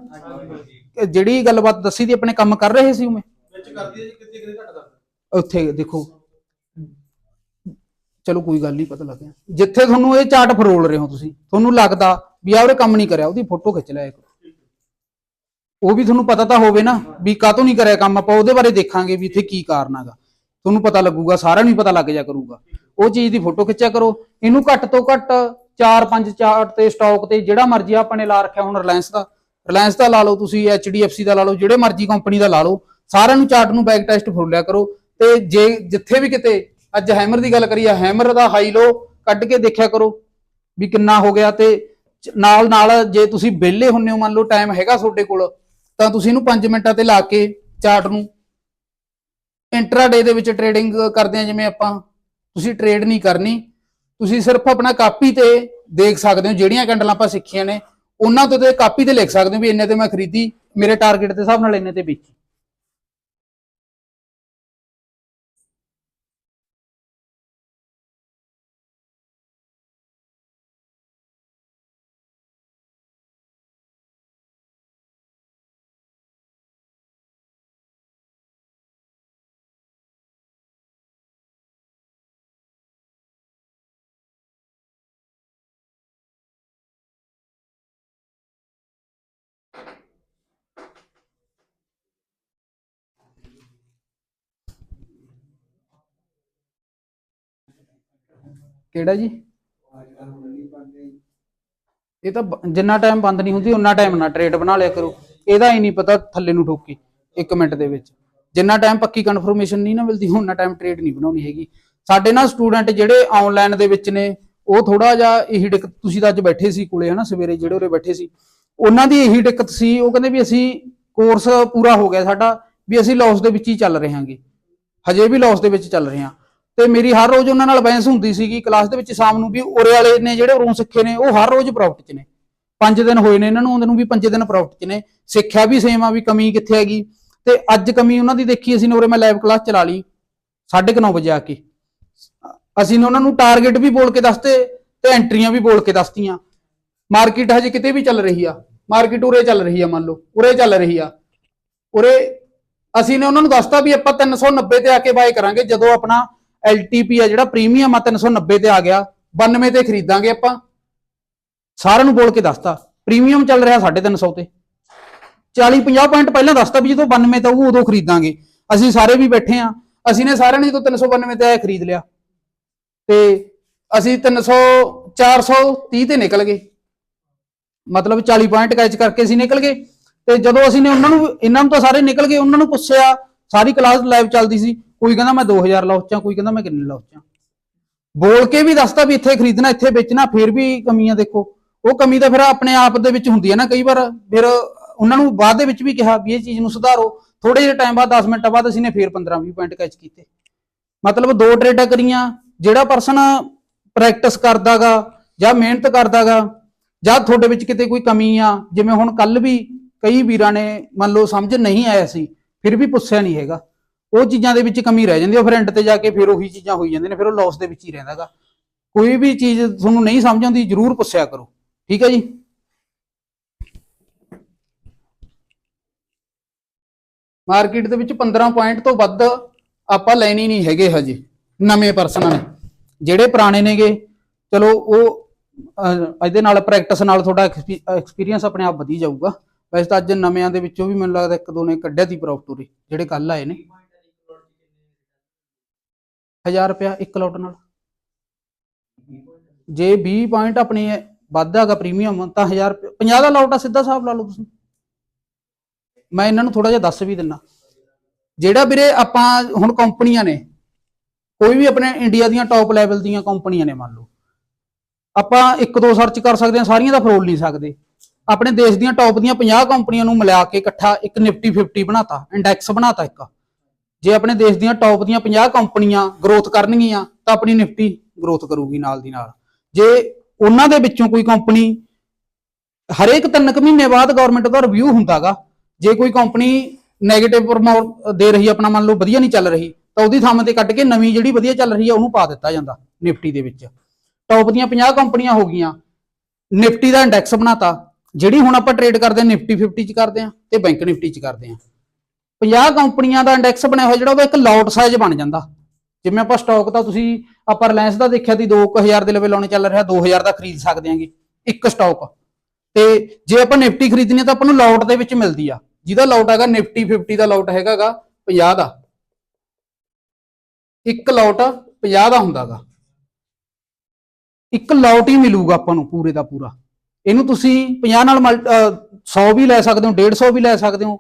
ਜਿਹੜੀ ਗੱਲਬਾਤ ਦੱਸੀ ਦੀ ਆਪਣੇ ਕੰਮ ਕਰ ਰਹੇ ਸੀ ਉਵੇਂ? ਵਿੱਚ ਕਰਦੀ ਹੈ ਜੀ ਕਿਤੇ ਕਿਤੇ ਘੱਟ ਕਰਦਾ ਉੱਥੇ ਦੇਖੋ ਚਲੋ ਕੋਈ ਗੱਲ ਨਹੀਂ ਪਤਾ ਲੱਗਿਆ ਜਿੱਥੇ ਤੁਹਾਨੂੰ ਇਹ ਚਾਰਟ ਫਰੋਲ ਰਹੇ ਹੋ ਤੁਸੀਂ, ਤੁਹਾਨੂੰ ਲੱਗਦਾ ਵੀ ਆਹ ਉਹਨੇ ਕੰਮ ਨਹੀਂ ਕਰਿਆ, ਉਹਦੀ ਫੋਟੋ ਖਿੱਚ ਲਿਆ ਕਰੋ ਉਹ ਵੀ ਤੁਹਾਨੂੰ ਪਤਾ ਤਾਂ ਹੋਵੇ ਨਾ ਵੀ ਕਾਹਤੋਂ ਨਹੀਂ ਕਰਿਆ ਕੰਮ, ਆਪਾਂ ਉਹਦੇ ਬਾਰੇ ਦੇਖਾਂਗੇ ਵੀ ਇੱਥੇ ਕੀ ਕਾਰਨ ਹੈਗਾ। ਤੁਹਾਨੂੰ ਪਤਾ ਲੱਗੂਗਾ ਸਾਰਿਆਂ ਨੂੰ ਹੀ ਪਤਾ ਲੱਗ ਜਾ ਕਰੂਗਾ। ਉਹ ਚੀਜ਼ ਦੀ ਫੋਟੋ ਖਿੱਚਿਆ ਕਰੋ। ਇਹਨੂੰ ਘੱਟ ਤੋਂ ਘੱਟ 4-5 ਚਾਰਟ ਤੇ ਸਟਾਕ ਤੇ ਜਿਹੜਾ ਮਰਜ਼ੀ ਆਪਾਂ ਨੇ ਲਾ ਰੱਖਿਆ ਹੁਣ ਰਿਲਾਇੰਸ ਦਾ। ਰਿਲਾਇੰਸ ਦਾ ਲਾ ਲਓ ਤੁਸੀਂ HDFC ਦਾ ਲਾ ਲਓ, ਜਿਹੜੇ ਮਰਜ਼ੀ ਕੰਪਨੀ ਦਾ ਲਾ ਲਓ। ਸਾਰਿਆਂ ਨੂੰ ਚਾਰਟ ਨੂੰ ਬੈਕ ਟੈਸਟ ਫਰੋਲਿਆ ਕਰੋ। ਤੇ ਜੇ, ਜਿੱਥੇ ਵੀ ਕਿਤੇ ਅੱਜ ਹੈਮਰ ਦੀ ਗੱਲ ਕਰੀਏ, ਹੈਮਰ ਦਾ ਹਾਈ ਲੋ ਕੱਢ ਕੇ ਦੇਖਿਆ ਕਰੋ ਵੀ ਕਿੰਨਾ ਹੋ ਗਿਆ ਤੇ ਨਾਲ ਨਾਲ ਜੇ ਤੁਸੀਂ ਵਿਹਲੇ ਹੁੰਨੇ ਹੋ, ਮੰਨ ਲਓ ਟਾਈਮ ਹੈਗਾ ਤੁਹਾਡੇ ਕੋਲ, ਤਾਂ ਤੁਸੀਂ ਇਹਨੂੰ 5 ਮਿੰਟਾਂ ਤੇ ਲਾ ਕੇ ਚਾਰਟ ਨੂੰ ਇੰਟਰਾਡੇ ਦੇ ਵਿੱਚ ਟ੍ਰੇਡਿੰਗ ਕਰਦੇ ਆ, ਜਿਵੇਂ ਆਪਾਂ, ਤੁਸੀਂ ਟ੍ਰੇਡ ਨਹੀਂ ਕਰਨੀ, ਤੁਸੀਂ ਸਿਰਫ ਆਪਣਾ ਕਾਪੀ ਤੇ ਦੇਖ ਸਕਦੇ ਹੋ, ਜਿਹੜੀਆਂ ਕੈਂਡਲਾਂ ਆਪਾਂ ਸਿੱਖੀਆਂ ਨੇ, ਉਹਨਾਂ ਤੋਂ ਤੇ ਕਾਪੀ ਤੇ ਲਿਖ ਸਕਦੇ ਹੋ ਵੀ ਇੰਨੇ ਤੇ ਮੈਂ ਖਰੀਦੀ, ਮੇਰੇ ਟਾਰਗੇਟ ਦੇ ਹਿਸਾਬ ਨਾਲ ਇੰਨੇ ਤੇ ਵੇਚੀ। ਕਿਹੜਾ ਜੀ? ਇਹ ਤਾਂ ਬ- ਜਿੰਨਾ ਟਾਈਮ ਬੰਦ ਨਹੀਂ ਹੁੰਦੀ, ਉਨਾ ਟਾਈਮ ਨਾ ਟ੍ਰੇਡ ਬਣਾ ਲਿਆ ਕਰੋ। ਇਹਦਾ ਹੀ ਨਹੀਂ ਪਤਾ ਥੱਲੇ ਨੂੰ ਠੋਕੀ 1 ਮਿੰਟ ਦੇ ਵਿੱਚ। ਜਿੰਨਾ ਟਾਈਮ ਪੱਕੀ ਕਨਫਰਮੇਸ਼ਨ ਨਹੀਂ ਨਾ ਮਿਲਦੀ, ਉਨਾ ਟਾਈਮ ਟ੍ਰੇਡ ਨਹੀਂ ਬਣਾਉਣੀ ਹੈਗੀ। ਸਾਡੇ ਨਾਲ ਸਟੂਡੈਂਟ ਜਿਹੜੇ ਆਨਲਾਈਨ ਦੇ ਵਿੱਚ ਨੇ, ਉਹ ਥੋੜਾ ਜਿਹਾ ਇਹੀ ਦਿੱਕਤ, ਤੁਸੀਂ ਤਾਂ ਅੱਜ ਬੈਠੇ ਸੀ ਕੋਲੇ, ਹਨਾ, ਸਵੇਰੇ ਜਿਹੜੇ ਉਰੇ ਬੈਠੇ ਸੀ। ਉਹਨਾਂ ਦੀ ਇਹੀ ਦਿੱਕਤ ਸੀ, ਉਹ ਕਹਿੰਦੇ ਵੀ ਅਸੀਂ ਕੋਰਸ ਪੂਰਾ ਹੋ ਗਿਆ ਸਾਡਾ, ਵੀ ਅਸੀਂ ਲਾਸ ਦੇ ਵਿੱਚ ਹੀ ਚੱਲ ਰਹੇ ਹਾਂਗੇ ਹਜੇ ਵੀ ਲਾਸ ਦੇ ਵਿੱਚ ਚੱਲ ਰਹੇ ਹਾਂ। ਤੇ ਮੇਰੀ ਹਰ ਰੋਜ਼ ਉਹਨਾਂ ਨਾਲ ਬਹਿਸ ਹੁੰਦੀ ਸੀਗੀ ਕਲਾਸ ਦੇ ਵਿੱਚ ਸ਼ਾਮ ਨੂੰ ਵੀ ਉਰੇ ਵਾਲੇ ਨੇ ਜਿਹੜੇ ਉਰੋਂ ਸਿੱਖੇ ਨੇ, ਉਹ ਹਰ ਰੋਜ਼ ਪ੍ਰੋਫਿਟ 'ਚ ਨੇ। ਪੰਜ ਦਿਨ ਹੋਏ ਨੇ ਇਹਨਾਂ ਨੂੰ ਆਉਂਦੇ ਨੂੰ ਵੀ ਪੰਜ ਦਿਨ ਪ੍ਰੋਫਿਟ 'ਚ ਨੇ। ਸਿੱਖਿਆ ਵੀ ਸੇਮ ਆ ਵੀ ਕਮੀ ਕਿੱਥੇ ਹੈਗੀ। ਤੇ ਅੱਜ ਕਮੀ ਉਹਨਾਂ ਦੀ ਦੇਖੀ ਅਸੀਂ ਉਰੇ ਮੈਂ ਲਾਈਵ ਕਲਾਸ ਚਲਾ ਲਈ 9:30 ਵਜੇ ਆ ਕੇ। ਅਸੀਂ ਨੇ ਉਹਨਾਂ ਨੂੰ ਟਾਰਗੇਟ ਵੀ ਬੋਲ ਕੇ ਦੱਸਤੇ ਤੇ ਐਂਟਰੀਆਂ ਵੀ ਬੋਲ ਕੇ ਦੱਸਤੀਆਂ। ਮਾਰਕੀਟ ਹਜੇ ਕਿਤੇ ਵੀ ਚੱਲ ਰਹੀ ਆ। ਮਾਰਕੀਟ ਉਰੇ ਚੱਲ ਰਹੀ ਆ, ਮੰਨ ਲਓ, ਉਰੇ ਚੱਲ ਰਹੀ ਆ। ਉਰੇ ਅਸੀਂ ਨੇ ਉਹਨਾਂ ਨੂੰ ਦੱਸਤਾ ਵੀ ਆਪਾਂ 390 ਤੇ ਆ ਕੇ ਬਾਏ ਕਰਾਂਗੇ, ਜਦੋਂ ਆਪਣਾ LTP ਆ ਜਿਹੜਾ ਪ੍ਰੀਮੀਅਮ ਆ 390 ਤੇ ਆ ਗਿਆ 92 ਤੇ ਖਰੀਦਾਂਗੇ ਆਪਾਂ। ਸਾਰਿਆਂ ਨੂੰ ਬੋਲ ਕੇ ਦੱਸਤਾ, ਪ੍ਰੀਮੀਅਮ ਚੱਲ ਰਿਹਾ 350 ਤੇ। 40 50 ਪੁਆਇੰਟ ਪਹਿਲਾਂ ਦੱਸਤਾ ਵੀ ਜਦੋਂ 92 ਤਾਂ ਉਹ ਉਦੋਂ ਖਰੀਦਾਂਗੇ। ਅਸੀਂ ਸਾਰੇ ਵੀ ਬੈਠੇ ਆ। ਅਸੀਂ ਨੇ ਸਾਰਿਆਂ ਨੇ ਜਦੋਂ 392 ਤੇ ਆਇਆ, ਖਰੀਦ ਲਿਆ। ਤੇ ਅਸੀਂ 300 430 ਤੇ ਨਿਕਲ ਗਏ। ਮਤਲਬ 40 ਪੁਆਇੰਟ ਕੈਚ ਕਰਕੇ ਅਸੀਂ ਨਿਕਲ ਗਏ। ਤੇ ਜਦੋਂ ਅਸੀਂ ਨੇ ਉਹਨਾਂ ਨੂੰ, ਇਹਨਾਂ ਨੂੰ ਤਾਂ ਸਾਰੇ ਨਿਕਲ ਗਏ, ਉਹਨਾਂ ਨੂੰ ਪੁੱਛਿਆ, ਸਾਰੀ ਕਲਾਸ ਲਾਈਵ ਚੱਲਦੀ ਸੀ। ਕੋਈ ਕਹਿੰਦਾ ਮੈਂ 2000 ਲਾਉਚਾਂ ਕੋਈ ਕਹਿੰਦਾ ਮੈਂ ਕਿੰਨੇ ਲਾਉਚਾਂ ਬੋਲ ਕੇ ਵੀ ਦੱਸਦਾ ਵੀ ਇੱਥੇ ਖਰੀਦਣਾ, ਇੱਥੇ ਵੇਚਣਾ, ਫਿਰ ਵੀ ਕਮੀਆਂ ਦੇਖੋ। ਉਹ ਕਮੀ ਤਾਂ ਫਿਰ ਆਪਣੇ ਆਪ ਦੇ ਵਿੱਚ ਹੁੰਦੀ ਹੈ ਨਾ, ਕਈ ਵਾਰ ਫਿਰ ਉਹਨਾਂ ਨੂੰ ਬਾਅਦ ਦੇ ਵਿੱਚ ਵੀ ਕਿਹਾ ਵੀ ਇਹ ਚੀਜ਼ ਨੂੰ ਸੁਧਾਰੋ। ਥੋੜੇ ਜਿਹੇ ਟਾਈਮ ਬਾਅਦ 10 ਮਿੰਟਾਂ ਬਾਅਦ ਅਸੀਂ ਨੇ ਫਿਰ 15 20 ਪੁਆਇੰਟ ਕੈਚ ਕੀਤੇ। ਮਤਲਬ ਦੋ ਟ੍ਰੇਡਾਂ ਕਰੀਆਂ, ਜਿਹੜਾ ਪਰਸਨ ਪ੍ਰੈਕਟਿਸ ਕਰਦਾਗਾ, ਜਾਂ ਮਿਹਨਤ ਕਰਦਾਗਾ, ਜਾਂ ਤੁਹਾਡੇ ਵਿੱਚ ਕਿਤੇ ਕੋਈ ਕਮੀ ਆ, ਜਿਵੇਂ ਹੁਣ ਕੱਲ ਵੀ ਕਈ ਵੀਰਾਂ ਨੇ, ਮੰਨ ਲਓ ਸਮਝ ਨਹੀਂ ਆਇਆ ਸੀ, ਫਿਰ ਵੀ ਪੁੱਛਿਆ ਨਹੀਂ ਹੈਗਾ। ਉਹ ਚੀਜ਼ਾਂ ਦੇ ਵਿੱਚ ਕਮੀ ਰਹਿ ਜਾਂਦੀ ਆ ਫਿਰ ਐਂਡ ਤੇ ਜਾ ਕੇ ਫਿਰ ਉਹੀ ਚੀਜ਼ਾਂ ਹੋਈ ਜਾਂਦੀਆਂ ਨੇ, ਫਿਰ ਉਹ ਲਾਸ ਦੇ ਵਿੱਚ ਹੀ ਰਹਿੰਦਾਗਾ ਕੋਈ ਵੀ ਚੀਜ਼ ਤੁਹਾਨੂੰ ਨਹੀਂ ਸਮਝ ਆਉਂਦੀ, ਜਰੂਰ ਪੁੱਛਿਆ ਕਰੋ। ਠੀਕ ਹੈ ਜੀ? ਮਾਰਕੀਟ ਦੇ ਵਿੱਚ 15 ਪੁਆਇੰਟ ਤੋਂ ਵੱਧ ਆਪਾਂ ਲੈਣੀ ਨਹੀਂ ਹੈਗੇ ਹਜੇ, ਨਵੇਂ ਪਰਸਨਾਂ ਨੇ ਜਿਹੜੇ ਪੁਰਾਣੇ ਨੇਗੇ, ਚਲੋ ਉਹ ਇਹਦੇ ਨਾਲ ਪ੍ਰੈਕਟਿਸ ਨਾਲ ਤੁਹਾਡਾ ਐਕਸਪੀਰੀਅੰਸ ਆਪਣੇ ਆਪ ਵਧੀ ਜਾਊਗਾ। ਵੈਸੇ ਤਾਂ ਅੱਜ ਨਵਿਆਂ ਦੇ ਵਿੱਚੋਂ ਵੀ ਮੈਨੂੰ ਲੱਗਦਾ ਇੱਕ ਦੋ ਨੇ ਕੱਢਿਆ ਦੀ ਪ੍ਰੋਫਿਟ ਉਰੇ, ਜਿਹੜੇ ਕੱਲ ਆਏ ਨੇ। 1000 ਰੁਪਿਆ ਇੱਕ ਲੋਟ ਨਾਲ। ਜੇ 20 ਪੁਆਇੰਟ ਆਪਣੀ ਵੱਧ ਹੈਗਾ ਪ੍ਰੀਮੀਅਮ ਤਾਂ 1000 ਰੁਪਏ 50 ਦਾ ਲੋਟ ਆ, ਸਿੱਧਾ ਹਿਸਾਬ ਲਾ ਲਓ ਤੁਸੀਂ। ਮੈਂ ਇਹਨਾਂ ਨੂੰ ਥੋੜਾ ਜਿਹਾ ਦੱਸ ਵੀ ਦਿੰਨਾ। ਜਿਹੜਾ ਵੀਰੇ ਆਪਾਂ ਹੁਣ ਕੰਪਨੀਆਂ ਨੇ, ਕੋਈ ਵੀ ਆਪਣੇ ਇੰਡੀਆ ਦੀਆਂ ਟੌਪ ਲੈਵਲ ਦੀਆਂ ਕੰਪਨੀਆਂ ਨੇ ਮੰਨ ਲਓ। ਆਪਾਂ ਇੱਕ ਦੋ ਸਰਚ ਕਰ ਸਕਦੇ ਹਾਂ, ਸਾਰੀਆਂ ਦਾ ਫਰੋਲ ਨਹੀਂ ਸਕਦੇ। ਆਪਣੇ ਦੇਸ਼ ਦੀਆਂ ਟੌਪ ਦੀਆਂ 50 ਕੰਪਨੀਆਂ ਨੂੰ ਮਿਲਾ ਕੇ ਇਕੱਠਾ ਇੱਕ ਨਿਫਟੀ 50 ਬਣਾਤਾ ਇੰਡੈਕਸ ਬਣਾਤਾ ਇੱਕ। ਜੇ ਆਪਣੇ ਦੇਸ਼ ਦੀਆਂ ਟੌਪ ਦੀਆਂ 50 ਕੰਪਨੀਆਂ ਗਰੋਥ ਕਰਨਗੀਆਂ, ਤਾਂ ਆਪਣੀ ਨਿਫਟੀ ਗਰੋਥ ਕਰੂਗੀ ਨਾਲ ਦੀ ਨਾਲ। ਜੇ ਉਹਨਾਂ ਦੇ ਵਿੱਚੋਂ ਕੋਈ ਕੰਪਨੀ ਹਰੇਕ ਤਿੰਨ ਕੁ ਮਹੀਨੇ ਬਾਅਦ ਗਵਰਨਮੈਂਟ ਦਾ ਰਿਵਿਊ ਹੁੰਦਾਗਾ, ਜੇ ਕੋਈ ਕੰਪਨੀ 네ਗੇਟਿਵ ਪ੍ਰਮੋਟ ਦੇ ਰਹੀ, ਆਪਣਾ ਮੰਨ ਲਓ ਵਧੀਆ ਨਹੀਂ ਚੱਲ ਰਹੀ, ਤਾਂ ਉਹਦੀ ਥਾਂ ਤੇ ਕੱਢ ਕੇ ਨਵੀਂ ਜਿਹੜੀ ਵਧੀਆ ਚੱਲ ਰਹੀ ਹੈ ਉਹਨੂੰ ਪਾ ਦਿੱਤਾ ਜਾਂਦਾ ਨਿਫਟੀ ਦੇ ਵਿੱਚ। ਟੌਪ ਦੀਆਂ 50 ਕੰਪਨੀਆਂ ਹੋ ਗਈਆਂ, ਨਿਫਟੀ ਦਾ ਇੰਡੈਕਸ ਬਣਾਤਾ, ਜਿਹੜੀ ਹੁਣ ਆਪਾਂ ਟ੍ਰੇਡ ਕਰਦੇ ਹਾਂ ਨਿਫਟੀ 50 ਚ ਕਰਦੇ ਹਾਂ ਤੇ ਬੈਂਕ ਨਿਫਟੀ ਚ ਕਰਦੇ ਹਾਂ 50 ਕੰਪਨੀਆਂ ਦਾ ਇੰਡੈਕਸ ਬਣਿਆ ਹੋਇਆ ਜਿਹੜਾ ਉਹਦਾ ਇੱਕ ਲੋਟ ਸਾਈਜ਼ ਬਣ ਜਾਂਦਾ। ਜਿਵੇਂ ਆਪਾਂ ਸਟਾਕ ਤਾਂ ਤੁਸੀਂ ਆਪਾਂ ਰਿਲਾਇੰਸ ਦਾ ਦੇਖਿਆ ਦੀ 2000 ਦੇ ਲਵੇ ਲਾਉਣੇ ਚੱਲ ਰਿਹਾ 2000 ਦਾ ਖਰੀਦ ਸਕਦੇ ਆਂਗੇ ਇੱਕ ਸਟਾਕ ਤੇ ਜੇ ਆਪਾਂ ਨਿਫਟੀ ਖਰੀਦਣੀ ਤਾਂ ਆਪਾਂ ਨੂੰ ਲੋਟ ਦੇ ਵਿੱਚ ਮਿਲਦੀ ਆ। ਜਿਹਦਾ ਲੋਟ ਹੈਗਾ ਨਿਫਟੀ 50 ਦਾ ਲੋਟ ਹੈਗਾਗਾ 50 ਦਾ। ਇੱਕ ਲੋਟ 50 ਦਾ ਹੁੰਦਾਗਾ। ਇੱਕ ਲੋਟ ਹੀ ਮਿਲੂਗਾ ਆਪਾਂ ਨੂੰ ਪੂਰੇ ਦਾ ਪੂਰਾ। ਇਹਨੂੰ ਤੁਸੀਂ 50 ਨਾਲ 100 ਵੀ ਲੈ ਸਕਦੇ ਹੋ 150 ਵੀ ਲੈ ਸਕਦੇ ਹੋ।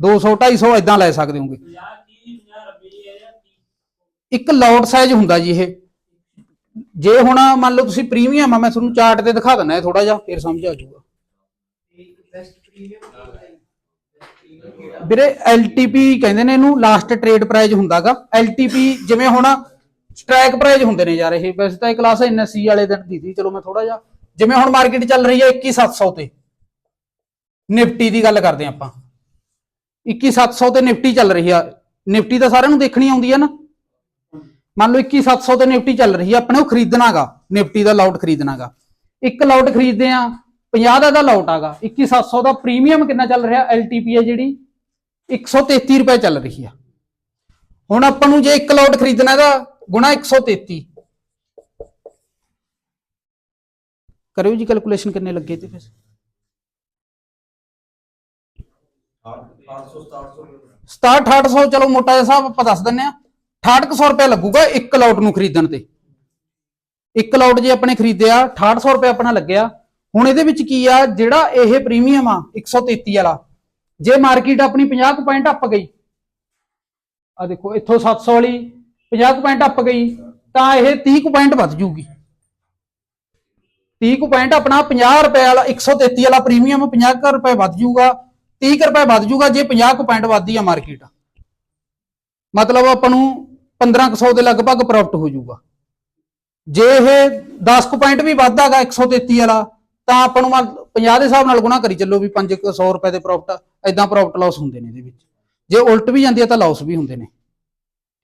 200 250 ਇਦਾਂ ਲੈ ਸਕਦੇ ਹੋਗੇ। ਇੱਕ ਲੋਟ ਸਾਈਜ਼ ਹੁੰਦਾ ਜੀ ਇਹ। ਜੇ ਹੁਣ ਮੰਨ ਲਓ ਤੁਸੀਂ ਪ੍ਰੀਮੀਅਮ ਆ, ਮੈਂ ਤੁਹਾਨੂੰ ਚਾਰਟ ਤੇ ਦਿਖਾ ਦਿੰਦਾ ਥੋੜਾ ਜਿਹਾ, ਫਿਰ ਸਮਝ ਆ ਜਾਊਗਾ। ਇੱਕ ਵੀਰੇ LTP ਕਹਿੰਦੇ ਨੇ ਇਹਨੂੰ ਲਾਸਟ ਟ੍ਰੇਡ ਪ੍ਰਾਈਸ ਹੁੰਦਾਗਾ। LTP ਜਿਵੇਂ ਹੁਣ ਸਟ੍ਰਾਈਕ ਪ੍ਰਾਈਜ਼ ਹੁੰਦੇ ਨੇ ਯਾਰ ਇਹ, ਵੈਸੇ ਤਾਂ ਇਹ ਕਲਾਸ NSE ਵਾਲੇ ਦਿਨ ਦੀ ਸੀ, ਚਲੋ ਮੈਂ ਥੋੜਾ ਜਿਹਾ, ਜਿਵੇਂ ਹੁਣ ਮਾਰਕੀਟ ਚੱਲ ਰਹੀ ਹੈ 21700 ਤੇ। ਨਿਫਟੀ ਦੀ ਗੱਲ ਕਰਦੇ ਹਾਂ ਆਪਾਂ। 21700 ਤੇ ਨਿਫਟੀ ਚੱਲ ਰਹੀ ਆ। ਨਿਫਟੀ ਤਾਂ ਸਾਰਿਆਂ ਨੂੰ ਦੇਖਣੀ ਆਉਂਦੀ ਹੈ ਨਾ। ਮੰਨ ਲਓ 21700 ਤੇ ਨਿਫਟੀ ਚੱਲ ਰਹੀ ਆ, ਆਪਣੇ ਉਹ ਖਰੀਦਣਾਗਾ ਨਿਫਟੀ ਦਾ ਲਾਟ ਖਰੀਦਣਾਗਾ ਇੱਕ ਲਾਟ ਖਰੀਦਦੇ ਆ 50 ਦਾ ਦਾ ਲਾਟ ਆਗਾ। 21700 ਦਾ ਪ੍ਰੀਮੀਅਮ ਕਿੰਨਾ ਚੱਲ ਰਿਹਾ? LTP ਹੈ ਜਿਹੜੀ। 133 ਰੁਪਏ ਚੱਲ ਰਹੀ ਆ। ਹੁਣ ਆਪਾਂ ਨੂੰ ਜੇ ਇੱਕ ਲਾਊਟ ਖਰੀਦਣਾ ਇਹਦਾ ਗੁਣਾ 133 ਕਰਿਓ ਜੀ ਕੈਲਕੂਲੇਸ਼ਨ ਕਿੰਨੇ ਲੱਗੇ ਤੇ ਫਿਰ? 800 700 67 6800 ਚਲੋ ਮੋਟਾ ਜਿਹਾ ਹਿਸਾਬ ਆਪਾਂ ਦੱਸ ਦਿੰਨੇ ਆ 6800 ਰੁਪਏ ਲੱਗੂਗਾ ਇੱਕ ਲਾਟ ਨੂੰ ਖਰੀਦਣ ਤੇ। ਇੱਕ ਲਾਟ ਜੇ ਆਪਣੇ ਖਰੀਦਿਆ 6800 ਰੁਪਏ ਆਪਣਾ ਲੱਗਿਆ। ਹੁਣ ਇਹਦੇ ਵਿੱਚ ਕੀ ਆ, ਜਿਹੜਾ ਇਹ ਪ੍ਰੀਮੀਅਮ ਆ 133 ਵਾਲਾ, ਜੇ ਮਾਰਕੀਟ ਆਪਣੀ 50 ਕੁ ਪੁਆਇੰਟ ਅੱਪ ਗਈ। ਆ ਦੇਖੋ, ਇੱਥੋਂ 700 ਵਾਲੀ 50 ਕੁ ਪੁਆਇੰਟ ਅੱਪ ਗਈ, ਤਾਂ ਇਹ 30 ਕੁ ਪੁਆਇੰਟ ਵੱਧ ਜੂਗੀ 30 ਕੁ ਪੁਆਇੰਟ ਆਪਣਾ 50 ਰੁਪਏ ਵਾਲਾ 133 ਵਾਲਾ ਪ੍ਰੀਮੀਅਮ 50 ਕੁ ਰੁਪਏ ਵੱਧ ਜੂਗਾ 30 ਕੁ ਰੁਪਏ ਵੱਧ ਜੂਗਾ ਜੇ 50 ਕੁ ਪੁਆਇੰਟ ਵੱਧਦੀ ਆ ਮਾਰਕੀਟ ਮਤਲਬ ਆਪਾਂ ਨੂੰ 1500 ਦੇ ਲਗਭਗ ਪ੍ਰੋਫਿਟ ਹੋ ਜਾਊਗਾ ਜੇ ਇਹ 10 ਕੁ ਪੁਆਇੰਟ ਵੀ ਵੱਧਦਾਗਾ 133 ਵਾਲਾ, ਤਾਂ ਆਪਾਂ ਨੂੰ ਮੰਨ- 50 ਦੇ ਹਿਸਾਬ ਨਾਲ ਗੁਣਾ ਕਰੀ ਚੱਲੋ ਵੀ 500 ਰੁਪਏ ਦੇ ਪ੍ਰੋਫਿਟ ਐਦਾਂ ਪ੍ਰੋਫਿਟ ਲਾਸ ਹੁੰਦੇ ਨੇ ਇਹਦੇ ਵਿੱਚ। ਜੇ ਉਲਟ ਵੀ ਜਾਂਦੀ ਹੈ ਤਾਂ ਲਾਸ ਵੀ ਹੁੰਦੇ ਨੇ।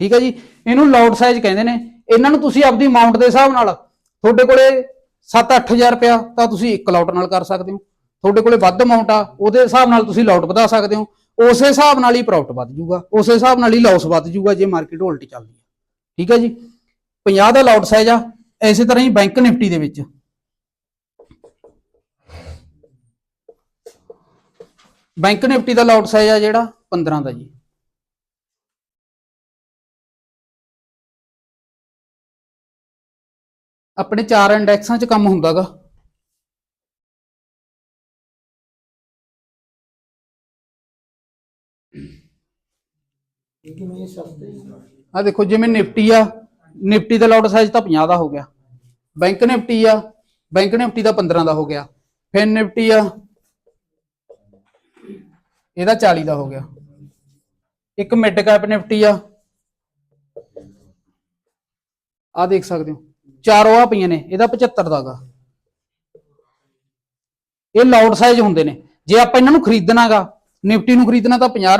ਠੀਕ ਹੈ ਜੀ? ਇਹਨੂੰ ਲਾਟ ਸਾਈਜ਼ ਕਹਿੰਦੇ ਨੇ। ਇਹਨਾਂ ਨੂੰ ਤੁਸੀਂ ਆਪਦੀ ਅਮਾਉਂਟ ਦੇ ਹਿਸਾਬ ਨਾਲ, ਤੁਹਾਡੇ ਕੋਲੇ 7-8000 ਰੁਪਇਆ, ਤਾਂ ਤੁਸੀਂ ਇੱਕ ਲੋਟ ਨਾਲ ਕਰ ਸਕਦੇ ਹੋ। ਤੁਹਾਡੇ ਕੋਲੇ ਵੱਧ ਅਮਾਉਂਟ ਆ, ਉਹਦੇ ਹਿਸਾਬ ਨਾਲ ਤੁਸੀਂ ਲਾਟ ਵਧਾ ਸਕਦੇ ਹੋ। ਉਸੇ ਹਿਸਾਬ ਨਾਲ ਹੀ ਪ੍ਰੋਫਿਟ ਵੱਧ ਜਾਊਗਾ। ਉਸੇ ਹਿਸਾਬ ਨਾਲ ਹੀ ਲਾਸ ਵੱਧ ਜਾਊਗਾ ਜੇ ਮਾਰਕੀਟ ਉਲਟ ਚੱਲਦੀ ਹੈ ਠੀਕ ਹੈ ਜੀ? 50 ਦਾ ਲਾਟ ਸਾਈਜ਼ ਆ, ਇਸੇ ਤਰ੍ਹਾਂ ਹੀ ਬੈਂਕ ਨਿਫਟੀ ਦੇ ਵਿੱਚ। ਬੈਂਕ ਨਿਫਟੀ ਦਾ ਲਾਟ ਸਾਈਜ਼ ਆ ਜਿਹੜਾ 15 ਦਾ ਜੀ। ਆਪਣੇ ਚਾਰ ਇੰਡੈਕਸਾਂ 'ਚ ਕੰਮ ਹੁੰਦਾਗਾ। ਆ ਦੇਖੋ ਜਿਵੇਂ ਨਿਫਟੀ ਆ, ਨਿਫਟੀ ਦਾ ਲਾਟ ਸਾਈਜ਼ ਤਾਂ 50 ਦਾ ਹੋ ਗਿਆ। ਬੈਂਕ ਨਿਫਟੀ ਆ, ਬੈਂਕ ਨਿਫਟੀ ਦਾ 15 ਦਾ ਹੋ ਗਿਆ। ਫਿਰ ਨਿਫਟੀ ਆ, ਇਹਦਾ 40 ਦਾ ਹੋ ਗਿਆ। ਇੱਕ ਮਿਡ ਕੈਪ ਨਿਫਟੀ ਆ। ਆ ਦੇਖ ਸਕਦੇ ਹੋ, ਚਾਰੋਂ ਆ ਪਈਆਂ ਨੇ, ਇਹਦਾ 75 ਦਾਗਾ ਇਹ ਲਾਟ ਸਾਈਜ਼ ਹੁੰਦੇ ਨੇ। ਜੇ ਆਪਾਂ ਇਹਨਾਂ ਨੂੰ ਖਰੀਦਣਾਗਾ, ਨਿਫਟੀ ਨੂੰ ਖਰੀਦਣਾ ਤਾਂ 50